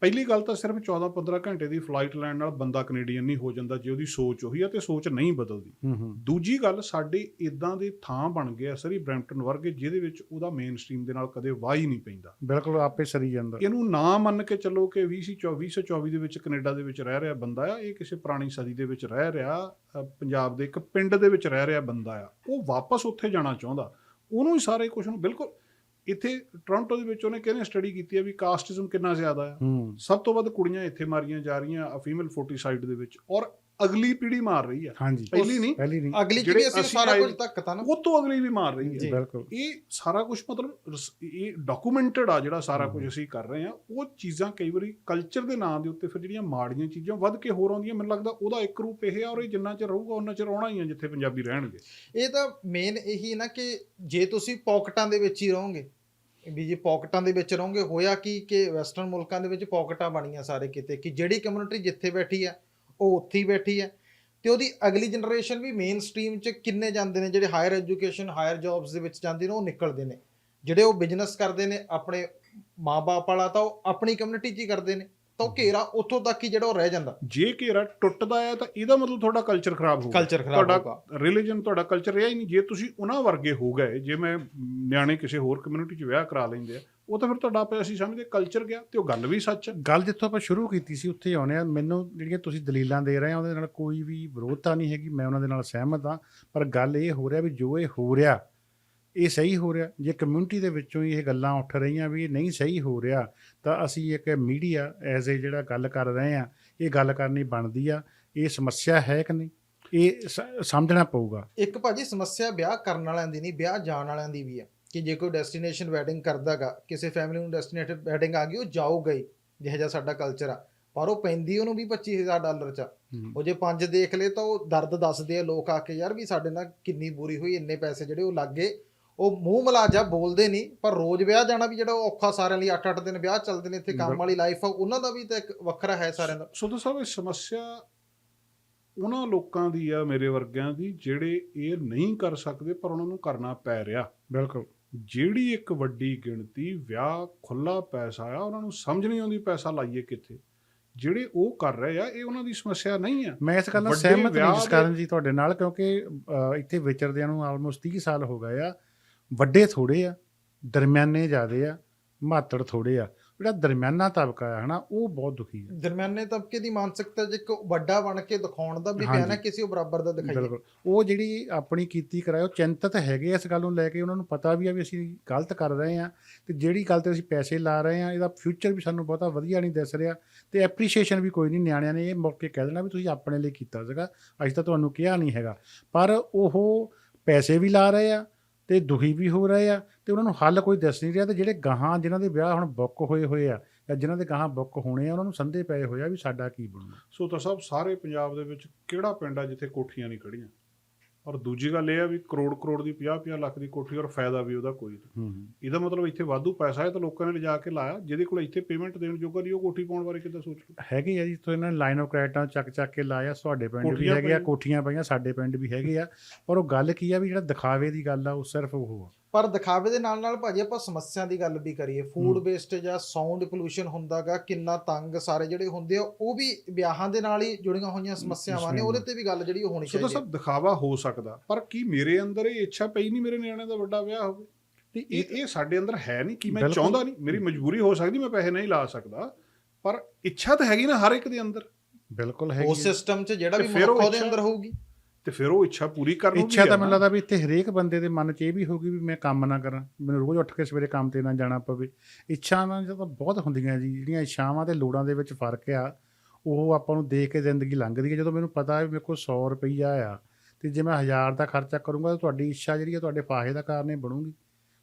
ਪਹਿਲੀ ਗੱਲ ਤਾਂ ਸਿਰਫ 14-15 ਘੰਟੇ ਦੀ ਫਲਾਈਟ ਲੈਣ ਨਾਲ ਬੰਦਾ ਕੈਨੇਡੀਅਨ ਨਹੀਂ ਹੋ ਜਾਂਦਾ ਜੇ ਉਹਦੀ ਸੋਚ ਉਹੀ ਆ ਤੇ ਸੋਚ ਨਹੀਂ ਬਦਲਦੀ। ਦੂਜੀ ਗੱਲ ਸਾਡੇ ਇਦਾਂ ਦੇ ਥਾਂ ਬਣ ਗਏ ਆ ਸਰੀ ਬ੍ਰੈਂਪਟਨ ਵਰਗੇ ਜਿਹਦੇ ਵਿੱਚ ਉਹਦਾ ਮੇਨ ਸਟ੍ਰੀਮ ਦੇ ਨਾਲ ਕਦੇ ਵਾਹ ਹੀ ਨਹੀਂ ਪੈਂਦਾ। ਬਿਲਕੁਲ ਆਪੇ ਸਰੀ ਜਾਂਦਾ। ਇਹਨੂੰ ਨਾ ਮੰਨ ਕੇ ਚੱਲੋ ਕਿ 2024 ਦੇ ਵਿੱਚ ਕੈਨੇਡਾ ਦੇ ਵਿੱਚ ਰਹਿ ਰਿਹਾ ਬੰਦਾ ਆ ਇਹ ਕਿਸੇ ਪੁਰਾਣੀ ਸਦੀ ਦੇ ਵਿੱਚ ਰਹਿ ਰਿਹਾ ਪੰਜਾਬ ਦੇ ਇੱਕ ਪਿੰਡ ਦੇ ਵਿੱਚ ਰਹਿ ਰਿਹਾ ਬੰਦਾ ਆ ਉਹ ਵਾਪਸ ਉੱਥੇ ਜਾਣਾ ਚਾਹੁੰਦਾ। ਉਹਨੂੰ ਹੀ ਸਾਰੇ ਕੁਝ ਨੂੰ ਬਿਲਕੁਲ ਇੱਥੇ ਟੋਰਾਂਟੋ ਦੇ ਵਿੱਚ ਉਹਨੇ ਕਿਹਨੇ ਸਟੱਡੀ ਕੀਤੀ ਹੈ ਵੀ ਕਾਸਟਿਜ਼ਮ ਕਿੰਨਾ ਜ਼ਿਆਦਾ ਹੂੰ। ਸਭ ਤੋਂ ਵੱਧ ਕੁੜੀਆਂ ਇੱਥੇ ਮਾਰੀਆਂ ਜਾ ਰਹੀਆਂ ਫੀਮੇਲ 40 ਸਾਈਡ ਦੇ ਵਿੱਚ ਔਰ ਅਗਲੀ ਪੀੜ੍ਹੀ ਮਾਰ ਰਹੀ ਹਾਂਜੀ। ਪਹਿਲੀ ਨਹੀਂ ਪਹਿਲੀ ਨਹੀਂ। ਅਗਲੀ ਜਿਹੜੇ ਅਸੀਂ ਸਾਰਾ ਕੁਝ ਧੱਕਤਾ ਨਾ। ਉਹ ਤੋਂ ਅਗਲੀ ਵੀ ਮਾਰ ਰਹੀ ਹੈ। ਜੀ। ਬਿਲਕੁਲ। ਇਹ ਸਾਰਾ ਕੁਝ ਮਤਲਬ ਇਹ ਡਾਕੂਮੈਂਟਡ ਆ ਜਿਹੜਾ ਸਾਰਾ ਕੁਝ। ਅਸੀਂ ਕਰ ਰਹੇ ਆ। ਉਹ ਚੀਜ਼ਾਂ ਕਈ ਵਾਰੀ ਕਲਚਰ ਦੇ ਨਾਂ ਦੇ ਉੱਤੇ ਫਿਰ ਜਿਹੜੀਆਂ ਮਾੜੀਆਂ ਚੀਜ਼ਾਂ ਵੱਧ ਕੇ ਹੋਰ ਆਉਂਦੀਆਂ ਮੈਨੂੰ ਲੱਗਦਾ ਉਹਦਾ ਇੱਕ ਰੂਪ ਇਹ ਆ ਔਰ ਇਹ ਜਿੰਨਾ ਚਿਰ ਰਹੂਗਾ ਉਹਨਾਂ ਚਿਰ ਆਉਣਾ ਹੀ ਆ ਜਿੱਥੇ ਪੰਜਾਬੀ ਰਹਿਣਗੇ। ਇਹ ਤਾਂ ਮੇਨ ਇਹੀ ਨਾ ਕਿ ਜੇ ਤੁਸੀਂ ਪਾਕਟਾਂ ਦੇ ਵਿੱਚ ਹੀ ਰਹੋਗੇ ਵੀ ਜੇ ਪਾਕਟਾਂ ਦੇ ਵਿੱਚ ਰਹੋਗੇ, ਹੋਇਆ ਕੀ ਕਿ ਵੈਸਟਰਨ ਮੁਲਕਾਂ ਦੇ ਵਿੱਚ ਪਾਕਟਾਂ ਬਣੀਆਂ ਸਾਰੇ ਕਿਤੇ, ਕਿ ਜਿਹੜੀ ਕਮਿਊਨਿਟੀ ਜਿੱਥੇ ਬੈਠੀ ਆ ਉਹ ਉੱਥੇ ਹੀ ਬੈਠੀ ਆ ਤੇ ਉਹਦੀ ਅਗਲੀ ਜਨਰੇਸ਼ਨ ਵੀ ਮੇਨ ਸਟ੍ਰੀਮ 'ਚ ਕਿੰਨੇ ਜਾਂਦੇ ਨੇ, ਜਿਹੜੇ ਹਾਇਰ ਐਜੂਕੇਸ਼ਨ ਹਾਇਰ ਜੌਬਸ ਦੇ ਵਿੱਚ ਜਾਂਦੇ ਨੇ, ਉਹ ਨਿਕਲਦੇ ਨੇ। ਜਿਹੜੇ ਉਹ ਬਿਜ਼ਨਸ ਕਰਦੇ ਨੇ, ਆਪਣੇ ਮਾਪੇ ਵਾਲਾ ਤਾਂ ਉਹ ਆਪਣੀ ਕਮਿਊਨਿਟੀ 'ਚ ਹੀ ਕਰਦੇ ਨੇ। ਤਾਂ ਉਹ ਘੇਰਾ ਉੱਥੋਂ ਤੱਕ ਹੀ ਜਿਹੜਾ ਉਹ ਰਹਿ ਜਾਂਦਾ। ਜੇ ਘੇਰਾ ਟੁੱਟਦਾ ਆ ਤਾਂ ਇਹਦਾ ਮਤਲਬ ਤੁਹਾਡਾ ਕਲਚਰ ਖਰਾਬ ਹੋਊਗਾ। ਕਲਚਰ ਖਰਾਬ ਤੁਹਾਡਾ ਹੋਗਾ ਰਿਲੀਜਨ ਤੁਹਾਡਾ ਕਲਚਰ ਰਿਹਾ ਹੀ ਨਹੀਂ। ਜੇ ਤੁਸੀਂ ਉਹਨਾਂ ਵਰਗੇ ਹੋ ਗਏ ਜੇ ਮੈਂ ਨਿਆਣੇ ਕਿਸੇ ਹੋਰ ਕਮਿਊਨਿਟੀ 'ਚ ਵਿਆਹ ਕਰਾ ਲੈਂਦੇ ਆ ਉਹ ਤਾਂ ਫਿਰ ਤੁਹਾਡਾ ਆਪੇ ਅਸੀਂ ਸਮਝਦੇ ਕਲਚਰ ਗਿਆ ਤੇ ਉਹ ਗੱਲ ਵੀ ਸੱਚ ਹੈ। ਗੱਲ ਜਿੱਥੋਂ ਆਪਾਂ ਸ਼ੁਰੂ ਕੀਤੀ ਸੀ ਉੱਥੇ ਆਉਣੇ ਆ ਮੈਨੂੰ ਜਿਹੜੀਆਂ ਤੁਸੀਂ ਦਲੀਲਾਂ ਦੇ ਰਹੇ ਆ ਉਹਦੇ ਨਾਲ ਕੋਈ ਵੀ ਵਿਰੋਧਤਾ ਨਹੀਂ ਹੈਗੀ। ਮੈਂ ਉਹਨਾਂ ਦੇ ਨਾਲ ਸਹਿਮਤ ਹਾਂ। ਪਰ ਗੱਲ ਇਹ ਹੋ ਰਿਹਾ ਵੀ ਜੋ ਇਹ ਹੋ ਰਿਹਾ ਇਹ ਸਹੀ ਹੋ ਰਿਹਾ। ਜੇ ਕਮਿਊਨਿਟੀ ਦੇ ਵਿੱਚੋਂ ਹੀ ਇਹ ਗੱਲਾਂ ਉੱਠ ਰਹੀਆਂ ਵੀ ਇਹ ਨਹੀਂ ਸਹੀ ਹੋ ਰਿਹਾ ਤਾਂ ਅਸੀਂ ਇੱਕ ਮੀਡੀਆ ਐਜ਼ ਏ ਜਿਹੜਾ ਗੱਲ ਕਰ ਰਹੇ ਆ ਇਹ ਗੱਲ ਕਰਨੀ ਬਣਦੀ ਆ ਇਹ ਸਮੱਸਿਆ ਹੈ ਕਿ ਨਹੀਂ? ਇਹ ਸਮਝਣਾ ਪਊਗਾ। ਇੱਕ ਭਾਜੀ ਸਮੱਸਿਆ ਵਿਆਹ ਕਰਨ ਵਾਲਿਆਂ ਦੀ ਨਹੀਂ ਵਿਆਹ ਜਾਣ ਵਾਲਿਆਂ ਦੀ ਵੀ ਹੈ ਕਿ ਜੇ ਕੋਈ ਡੈਸਟੀਨੇਸ਼ਨ ਵੈਡਿੰਗ ਕਰਦਾਗਾ ਕਿਸੇ ਫੈਮਿਲੀ ਨੂੰ ਡੈਸਟੀਨੇਟਡ ਵੈਡਿੰਗ ਆ ਗਈ ਉਹ ਜਾਊਗਾ ਹੀ ਜਿਹੋ ਜਿਹਾ ਸਾਡਾ ਕਲਚਰ ਆ। ਪਰ ਉਹ ਪੈਂਦੀ ਉਹਨੂੰ ਵੀ 25000 ਡਾਲਰ ਚ। ਆ। ਉਹ ਜੇ ਪੰਜ ਦੇਖ ਲੇ ਤਾਂ ਉਹ ਦਰਦ ਦੱਸਦੇ ਆ ਲੋਕ ਆ ਕੇ ਯਾਰ ਵੀ ਸਾਡੇ ਨਾਲ ਕਿੰਨੀ ਬੁਰੀ ਹੋਈ ਇੰਨੇ ਪੈਸੇ ਜਿਹੜੇ ਉਹ ਲੱਗੇ ਉਹ ਮੂੰਹ ਮਲਾਜਾ ਬੋਲਦੇ ਨਹੀਂ ਪਰ ਰੋਜ਼ ਵਿਆਹ ਜਾਣਾ ਵੀ ਜਿਹੜਾ ਉਹ ਔਖਾ ਸਾਰਿਆਂ ਲਈ 8-8 ਦਿਨ ਵਿਆਹ ਚੱਲਦੇ ਨੇ ਇੱਥੇ ਕੰਮ। ਵਾਲੀ ਲਾਈਫ ਆ ਉਹਨਾਂ ਦਾ ਵੀ ਤਾਂ ਇੱਕ ਵੱਖਰਾ ਹੈ ਸਾਰਿਆਂ ਦਾ। ਸੋ ਤਾਂ ਸਾਹਿਬ ਇਹ ਸਮੱਸਿਆ ਉਹਨਾਂ ਲੋਕਾਂ ਦੀ ਆ ਮੇਰੇ ਵਰਗਿਆਂ ਦੀ ਜਿਹੜੇ ਇਹ ਨਹੀਂ ਕਰ ਸਕਦੇ ਪਰ ਉਹਨਾਂ ਨੂੰ ਕਰਨਾ ਪੈ ਰਿਹਾ। ਬਿਲਕੁਲ। ਜਿਹੜੀ ਇੱਕ ਵੱਡੀ ਗਿਣਤੀ ਵਿਆਹ ਖੁੱਲਾ ਪੈਸਾ ਆ ਉਹਨਾਂ ਨੂੰ ਸਮਝ ਨਹੀਂ ਆਉਂਦੀ ਪੈਸਾ ਲਾਈਏ ਕਿੱਥੇ। ਜਿਹੜੇ ਉਹ ਕਰ ਰਹੇ ਆ ਇਹ ਉਹਨਾਂ ਦੀ ਸਮੱਸਿਆ ਨਹੀਂ ਆ। ਮੈਂ ਇਸ ਗੱਲ ਨਾਲ ਸਹਿਮਤ ਨਹੀਂ ਜਸਕਰਨ ਜੀ ਤੁਹਾਡੇ ਨਾਲ ਕਿਉਂਕਿ ਇੱਥੇ ਵਿਚਰਦਿਆਂ ਨੂੰ ਆਲਮੋਸਟ 30 ਸਾਲ ਹੋ ਗਏ ਆ। ਵੱਡੇ ਥੋੜੇ ਆ ਦਰਮਿਆਨੇ ਜ਼ਿਆਦੇ ਆ ਮਾਤੜ ਥੋੜੇ ਆ। ਜਿਹੜਾ ਦਰਮਿਆਨਾ ਤਬਕਾ ਆ ਹਨਾ ਉਹ ਬਹੁਤ ਦੁਖੀ ਹੈ ਦਰਮਿਆਨੇ ਤਬਕੇ ਦੀ ਮਾਨਸਿਕਤਾ ਜੇ ਇੱਕ ਵੱਡਾ ਬਣ ਕੇ ਦਿਖਾਉਣ ਦਾ ਵੀ ਹਾਂਜੀ। ਪਿਆ ਨਾ ਕਿਸੇ ਉਹ ਬਰਾਬਰ ਦਾ ਦਿਖਾਈਏ। ਬਿਲਕੁਲ। ਉਹ ਜਿਹੜੀ ਆਪਣੀ ਕੀਤੀ ਉਹ ਚਿੰਤਤ ਹੈਗੇ ਆ ਇਸ ਗੱਲ ਨੂੰ ਲੈ ਕੇ ਉਹਨਾਂ ਨੂੰ ਪਤਾ ਵੀ ਆ ਵੀ ਅਸੀਂ ਗਲਤ ਕਰ ਰਹੇ ਆ ਤੇ ਜਿਹੜੀ ਗੱਲ ਤੇ ਅਸੀਂ ਪੈਸੇ ਲਾ ਰਹੇ ਆ ਇਹਦਾ ਫਿਊਚਰ ਵੀ ਸਾਨੂੰ ਬਹੁਤਾ ਵਧੀਆ ਨਹੀਂ ਦਿਸ ਰਿਹਾ ਤੇ ਐਪਰੀਸ਼ੀਏਸ਼ਨ ਵੀ ਕੋਈ ਨਹੀਂ ਨਿਆਣਿਆਂ ਨੇ ਇਹ ਮੌਕੇ ਕਹਿ ਦੇਣਾ ਵੀ ਤੁਸੀਂ ਆਪਣੇ ਲਈ ਕੀਤਾ ਸੀਗਾ ਅਸੀਂ ਤਾਂ ਤੁਹਾਨੂੰ ਕਿਹਾ ਨਹੀਂ ਹੈਗਾ। ਪਰ ਉਹ ਪੈਸੇ ਵੀ ਲਾ ਰਹੇ ਆ ਤੇ ਦੁਖੀ ਵੀ ਹੋ ਰਹੇ ਆ ਤੇ ਉਹਨਾਂ ਨੂੰ ਹੱਲ ਕੋਈ ਦੱਸ ਨਹੀਂ ਰਿਹਾ ਤੇ ਜਿਹੜੇ ਗਾਹਾਂ ਜਿਨ੍ਹਾਂ ਦੇ ਵਿਆਹ ਹੁਣ ਬੁੱਕ ਹੋਏ ਹੋਏ ਆ ਜਾਂ ਜਿਨ੍ਹਾਂ ਦੇ ਗਾਹਾਂ ਬੁੱਕ ਹੋਣੇ ਆ, ਉਹਨਾਂ ਨੂੰ ਸੰਦੇ ਪਏ ਹੋਏ ਆ ਵੀ ਸਾਡਾ ਕੀ ਬਣੂਗਾ ਸੋ ਤਾਂ ਸਭ ਸਾਰੇ ਪੰਜਾਬ ਦੇ ਵਿੱਚ ਕਿਹੜਾ ਪਿੰਡ ਆ ਜਿੱਥੇ ਕੋਠੀਆਂ ਨਹੀਂ ਖੜੀਆਂ ਔਰ ਦੂਜੀ ਗੱਲ ਇਹ ਆ ਵੀ ਕਰੋੜ ਕਰੋੜ ਦੀ 50 50 ਲੱਖ ਦੀ ਕੋਠੀ ਔਰ ਫਾਇਦਾ ਵੀ ਉਹਦਾ ਕੋਈ ਨਹੀਂ। ਇਹਦਾ ਮਤਲਬ ਇੱਥੇ ਵਾਧੂ ਪੈਸਾ ਹੈ ਤਾਂ ਲੋਕਾਂ ਨੇ ਲਿਜਾ ਕੇ ਲਾਇਆ ਜਿਹਦੇ ਕੋਲ ਇੱਥੇ ਪੇਮੈਂਟ ਦੇਣ ਜੋਗਾ ਨਹੀਂ ਉਹ ਕੋਠੀ ਪਾਉਣ ਬਾਰੇ ਕਿੱਦਾਂ ਸੋਚ ਲੂ ਹੈਗੇ ਆ ਜੀ ਤੋਂ ਇਹਨਾਂ ਨੇ ਲਾਈਨ ਆਫ ਕ੍ਰੈਡਿਟਾਂ ਚੱਕ ਚੱਕ ਕੇ ਲਾਇਆ ਤੁਹਾਡੇ ਪਿੰਡ ਵੀ ਹੈਗੇ ਆ। ਕੋਠੀਆਂ ਪਈਆਂ ਸਾਡੇ ਪਿੰਡ ਵੀ ਹੈਗੇ ਆ। ਪਰ ਉਹ ਗੱਲ ਕੀ ਆ ਵੀ ਜਿਹੜਾ ਦਿਖਾਵੇ ਦੀ ਗੱਲ ਆ ਉਹ ਸਿਰਫ ਉਹ ਆ। ਪਰ ਦਿਖਾਵੇ ਦੇ ਨਾਲ ਨਾਲ ਭਾਜੀ ਆਪਾਂ ਸਮੱਸਿਆ ਦੀ ਗੱਲ ਵੀ ਕਰੀਏ ਫੂਡ ਹੂੰ। ਵੇਸਟੇਜ ਆ ਸਾਊਂਡ ਪੋਲੂਸ਼ਨ ਹੁੰਦਾਗਾ ਕਿੰਨਾ ਤੰਗ ਸਾਰੇ ਜਿਹੜੇ ਹੁੰਦੇ ਆ ਉਹ ਵੀ ਵਿਆਹਾਂ ਦੇ ਨਾਲ ਹੀ ਜੁੜੀਆਂ ਹੋਈਆਂ ਸਮੱਸਿਆਵਾਂ ਨੇ ਉਹਦੇ ਤੇ ਵੀ ਗੱਲ ਜਿਹੜੀ ਉਹ ਹੋਣੀ ਚਾਹੀਦੀ ਸਭ ਦਿਖਾਵਾ ਹੋ ਸਕਦਾ ਪਰ ਕੀ ਮੇਰੇ ਅੰਦਰ ਇਹ ਇੱਛਾ ਪਈ ਨਹੀਂ ਮੇਰੇ ਨਿਆਣੇ ਦਾ ਵੱਡਾ ਵਿਆਹ ਹੋਵੇ ਤੇ ਇਹ ਇਹ ਸਾਡੇ ਅੰਦਰ ਹੈ ਨਹੀਂ ਕਿ ਮੈਂ। ਚਾਹੁੰਦਾ ਨਹੀਂ ਮੇਰੀ ਮਜਬੂਰੀ ਹੋ ਸਕਦੀ ਮੈਂ ਪੈਸੇ ਨਹੀਂ ਲਾ ਸਕਦਾ ਪਰ ਇੱਛਾ ਤਾਂ ਹੈਗੀ ਨਾ ਹਰ ਇੱਕ ਦੇ ਅੰਦਰ ਬਿਲਕੁਲ ਉਹ ਹੈਗੀ ਆ। ਸਿਸਟਮ 'ਚ ਜਿਹੜਾ ਵੀ ਉਹ ਮਨੁੱਖ ਉਹਦੇ ਅੰਦਰ ਹੋਊਗੀ ਤੇ ਫਿਰ ਉਹ ਇੱਛਾ ਪੂਰੀ ਕਰਨ ਨੂੰ ਇੱਛਾ ਤਾਂ ਆ ਮੈਨੂੰ। ਲੱਗਦਾ ਵੀ ਇੱਥੇ ਹਰੇਕ ਬੰਦੇ ਦੇ ਮਨ 'ਚ ਇਹ ਵੀ ਹੋਊਗੀ ਵੀ ਮੈਂ ਕੰਮ ਨਾ ਕਰਾਂ ਮੈਨੂੰ ਰੋਜ਼ ਉੱਠ ਕੇ ਸਵੇਰੇ ਕੰਮ ਤੇ ਨਾ ਜਾਣਾ ਪਵੇ। ਇੱਛਾਵਾਂ ਜਦੋਂ ਬਹੁਤ ਹੁੰਦੀਆਂ ਜੀ ਜਿਹੜੀਆਂ ਇੱਛਾਵਾਂ ਤੇ ਲੋੜਾਂ ਦੇ ਵਿੱਚ ਫ਼ਰਕ ਆ ਉਹ ਆਪਾਂ ਨੂੰ ਦੇਖ ਕੇ ਜ਼ਿੰਦਗੀ ਲੰਘਦੀ ਹੈ ਜਦੋਂ ਮੈਨੂੰ ਪਤਾ ਹੈ ਵੀ ਮੇਰੇ ਕੋਲ 100 ਰੁਪਈਆ ਆ ਤੇ ਜੇ ਮੈਂ 1000 ਦਾ ਖਰਚਾ ਕਰੂੰਗਾ ਤਾਂ ਤੁਹਾਡੀ ਇੱਛਾ ਜਿਹੜੀ ਹੈ ਤੁਹਾਡੇ ਫਾਹੇ ਦਾ ਕਾਰਨ ਹੀ ਬਣੂਗੀ।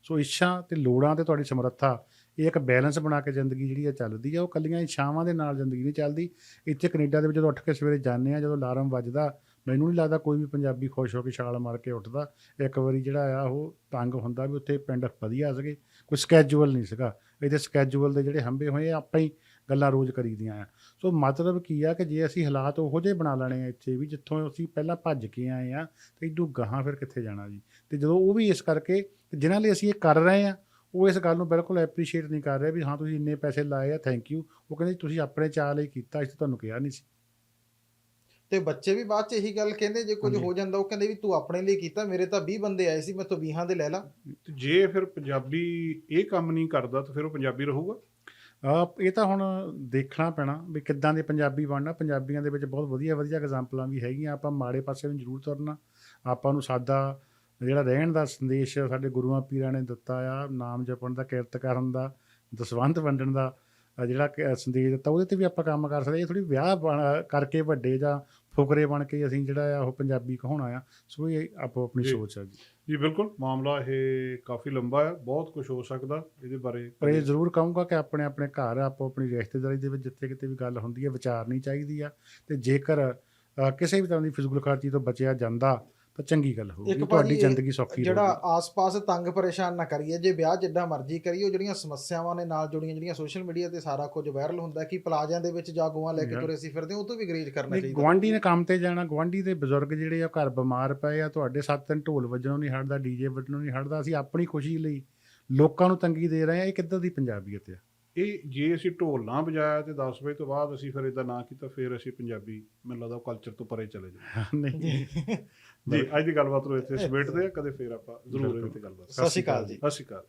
ਸੋ ਇੱਛਾ ਤੇ ਲੋੜਾਂ ਤੇ ਤੁਹਾਡੀ ਸਮਰੱਥਾ ਇਹ ਇੱਕ ਬੈਲੈਂਸ ਬਣਾ ਕੇ ਜ਼ਿੰਦਗੀ ਜਿਹੜੀ ਹੈ ਚੱਲਦੀ ਆ। ਉਹ ਕੱਲੀਆਂ ਇੱਛਾਵਾਂ ਦੇ ਨਾਲ ਜ਼ਿੰਦਗੀ ਨਹੀਂ ਚੱਲਦੀ। ਇੱਥੇ ਕੈਨੇਡਾ ਦੇ ਵਿੱਚ ਜਦੋਂ ਉੱਠ ਕੇ ਸਵੇਰੇ ਜਾਂਦੇ ਆ ਜਦੋਂ ਅਲਾਰਮ ਵੱਜਦਾ ਮੈਨੂੰ ਨਹੀਂ ਲੱਗਦਾ ਕੋਈ ਵੀ ਪੰਜਾਬੀ ਖੁਸ਼ ਹੋ ਕੇ ਛਾਲ ਮਾਰ ਕੇ ਉੱਠਦਾ। ਇੱਕ ਵਾਰੀ ਜਿਹੜਾ ਆ ਉਹ ਤੰਗ ਹੁੰਦਾ ਵੀ ਉੱਥੇ ਪਿੰਡ ਵਧੀਆ ਸੀਗੇ ਕੋਈ ਸਕੈਜੂਅਲ ਨਹੀਂ ਸੀਗਾ। ਇਹਦੇ ਸਕੈਜੂਅਲ ਦੇ ਜਿਹੜੇ ਹੰਬੇ ਹੋਏ ਆ, ਆਪਾਂ ਹੀ ਗੱਲਾਂ ਰੋਜ਼ ਕਰੀਦੀਆਂ ਆ। ਸੋ ਮਤਲਬ ਕੀ ਆ ਕਿ ਜੇ ਅਸੀਂ ਹਾਲਾਤ ਉਹੋ ਜਿਹੇ ਬਣਾ ਲੈਣੇ ਆ ਇੱਥੇ ਵੀ ਜਿੱਥੋਂ ਅਸੀਂ ਪਹਿਲਾਂ ਭੱਜ ਕੇ ਆਏ ਆ ਤੇ ਇਦੋਂ ਗਾਹਾਂ ਫਿਰ ਕਿੱਥੇ ਜਾਣਾ ਜੀ? ਤੇ ਜਦੋਂ ਉਹ ਵੀ ਇਸ ਕਰਕੇ ਕਿ ਜਿਨ੍ਹਾਂ ਲਈ ਅਸੀਂ ਇਹ ਕਰ ਰਹੇ ਆ ਉਹ ਇਸ ਗੱਲ ਨੂੰ ਬਿਲਕੁਲ ਐਪਰੀਸ਼ੀਏਟ ਨਹੀਂ ਕਰ ਰਹੇ ਵੀ ਹਾਂ ਤੁਸੀਂ ਇੰਨੇ ਪੈਸੇ ਲਾਏ ਆ ਥੈਂਕ ਯੂ ਉਹ ਕਹਿੰਦੇ ਤੁਸੀਂ ਆਪਣੇ ਚਾਹ ਲਈ ਕੀਤਾ ਇਸ ਤੁਹਾਨੂੰ ਕਿਹਾ ਨਹੀਂ ਸੀ। ਤੇ ਬੱਚੇ ਵੀ ਬਾਅਦ ਚ ਇਹੀ ਗੱਲ ਕਹਿੰਦੇ ਜੇ ਕੁਝ। ਹੋ ਜਾਂਦਾ ਉਹ ਕਹਿੰਦੇ ਵੀ ਤੂੰ ਆਪਣੇ ਲਈ ਕੀਤਾ ਮੇਰੇ ਤਾਂ 20 ਬੰਦੇ ਆਏ ਸੀ ਮੈਂ ਤਾਂ 20 ਦੇ ਲੈ ਲਾ। ਤੇ ਜੇ ਫਿਰ ਪੰਜਾਬੀ ਇਹ ਕੰਮ ਨਹੀਂ ਕਰਦਾ ਤਾਂ ਫਿਰ ਉਹ ਪੰਜਾਬੀ ਰਹੂਗਾ। ਆ ਇਹ ਤਾਂ ਹੁਣ ਦੇਖਣਾ ਪੈਣਾ ਵੀ ਕਿੱਦਾਂ ਦੇ ਪੰਜਾਬੀ ਬਣਨਾ। ਪੰਜਾਬੀਆਂ ਦੇ ਵਿੱਚ ਬਹੁਤ ਵਧੀਆ ਵਧੀਆ ਐਗਜ਼ਾਮਪਲਾਂ ਵੀ ਹੈਗੀਆਂ। ਆਪਾਂ ਮਾੜੇ ਪਾਸੇ ਨੂੰ ਜ਼ਰੂਰ ਤੁਰਨਾ। ਆਪਾਂ ਨੂੰ ਸਾਦਾ ਜਿਹੜਾ ਰਹਿਣ ਦਾ ਸੰਦੇਸ਼ ਸਾਡੇ ਗੁਰੂਆਂ ਪੀਰਾਂ ਨੇ ਦਿੱਤਾ ਆ ਨਾਮ ਜਪਣ ਦਾ ਕਿਰਤ ਕਰਨ ਦਾ ਦਸਵੰਧ ਵੰਡਣ ਦਾ ਜਿਹੜਾ ਸੰਦੇਸ਼ ਦਿੱਤਾ ਉਹਦੇ ਤੇ ਵੀ ਆਪਾਂ ਕੰਮ ਕਰ ਸਕਦੇ ਇਹ ਥੋੜੀ ਵਿਆਹ ਬਣ- ਕਰਕੇ ਵੱਡੇ ਜਾਂ ਫੁਕਰੇ ਬਣ ਕੇ ਅਸੀਂ ਜਿਹੜਾ ਆ ਉਹ ਪੰਜਾਬੀ ਕਹਾਉਣਾ ਆ ਸੋ ਇਹ ਆਪੋ ਆਪਣੀ। ਸੋਚ ਆ ਜੀ। ਜੀ ਬਿਲਕੁਲ। ਮਾਮਲਾ ਇਹ ਕਾਫੀ ਲੰਬਾ ਹੈ ਬਹੁਤ ਕੁਝ ਹੋ ਸਕਦਾ ਇਹਦੇ ਬਾਰੇ। ਪਰ ਇਹ ਜ਼ਰੂਰ ਕਹੂੰਗਾ ਕਿ ਆਪਣੇ ਆਪਣੇ ਘਰ ਆਪੋ ਆਪਣੀ ਰਿਸ਼ਤੇਦਾਰੀ ਦੇ ਵਿੱਚ ਜਿੱਥੇ ਕਿਤੇ ਵੀ ਗੱਲ ਹੁੰਦੀ ਹੈ ਵਿਚਾਰਨੀ ਚਾਹੀਦੀ ਆ। ਤੇ ਜੇਕਰ ਕਿਸੇ ਵੀ ਤਰ੍ਹਾਂ ਦੀ ਫਿਜ਼ੂਲ ਖਰਚੀ ਤੋਂ ਬਚਿਆ ਜਾਂਦਾ ਤਾਂ ਚੰਗੀ ਗੱਲ ਹੋਊਗੀ ਤੁਹਾਡੀ ਜ਼ਿੰਦਗੀ ਸੌਖੀ ਜਿਹੜਾ ਆਸ-ਪਾਸ ਤੰਗ ਪਰੇਸ਼ਾਨ ਨਾ ਕਰੀਏ ਜੇ ਵਿਆਹ ਜਿੱਦਾਂ ਮਰਜ਼ੀ ਕਰੀਏ ਉਹ ਜਿਹੜੀਆਂ ਸਮੱਸਿਆਵਾਂ ਨੇ ਨਾਲ ਜੁੜੀਆਂ ਜਿਹੜੀਆਂ ਸੋਸ਼ਲ ਮੀਡੀਆ ਤੇ ਸਾਰਾ ਕੁਝ ਵਾਇਰਲ ਹੁੰਦਾ ਕਿ ਪਲਾਜ਼ਿਆਂ ਦੇ ਵਿੱਚ ਜਾਗੂਆਂ ਲੈ ਕੇ. ਤੁਰੇ ਸੀ ਫਿਰਦੇ ਉਹ ਤੋਂ ਵੀ ਗਰੇਜ ਕਰਨਾ ਨਹੀਂ ਚਾਹੀਦਾ। ਗਵਾਂਢੀ ਨੇ ਕੰਮ ਤੇ ਜਾਣਾ ਗਵਾਂਢੀ ਦੇ ਬਜ਼ੁਰਗ ਜਿਹੜੇ ਆ ਘਰ ਬਿਮਾਰ ਪਏ ਆ ਤੁਹਾਡੇ ਸੱਤ ਦਿਨ ਢੋਲ ਵੱਜਣੋਂ ਨਹੀਂ ਹਟਦਾ ਡੀਜੇ ਵੱਜਣੋਂ ਨਹੀਂ ਹਟਦਾ ਅਸੀਂ ਆਪਣੀ ਖੁਸ਼ੀ ਲਈ ਲੋਕਾਂ ਨੂੰ ਤੰਗੀ ਦੇ ਰਹੇ ਆ ਇਹ ਕਿੱਦਾਂ ਦੀ ਪੰਜਾਬੀਅਤ ਆ? ਇਹ ਜੇ ਅਸੀਂ ਢੋਲ ਨਾ ਵਜਾਇਆ ਤੇ 10 ਵਜੇ ਤੋਂ ਬਾਅਦ ਅਸੀਂ ਫਿਰ ਇਦਾਂ ਨਾ ਕੀਤਾ ਫਿਰ ਅਸੀਂ ਪੰਜਾਬੀ ਮੈਨੂੰ ਲੱਗਦਾ ਕਲਚਰ ਤੋਂ ਪਰੇ ਚਲੇ ਜਾਵਾਂਗੇ ਨਹੀਂ। ਜੀ ਅੱਜ ਦੀ ਗੱਲਬਾਤ ਨੂੰ ਇੱਥੇ ਸਮੇਟਦੇ ਆ ਕਦੇ ਫਿਰ ਆਪਾਂ ਜ਼ਰੂਰ ਇਹਦੇ ਤੇ ਗੱਲਬਾਤ ਸਤਿ ਸ਼੍ਰੀ ਅਕਾਲ ਜੀ। ਸਤਿ ਸ਼੍ਰੀ ਅਕਾਲ।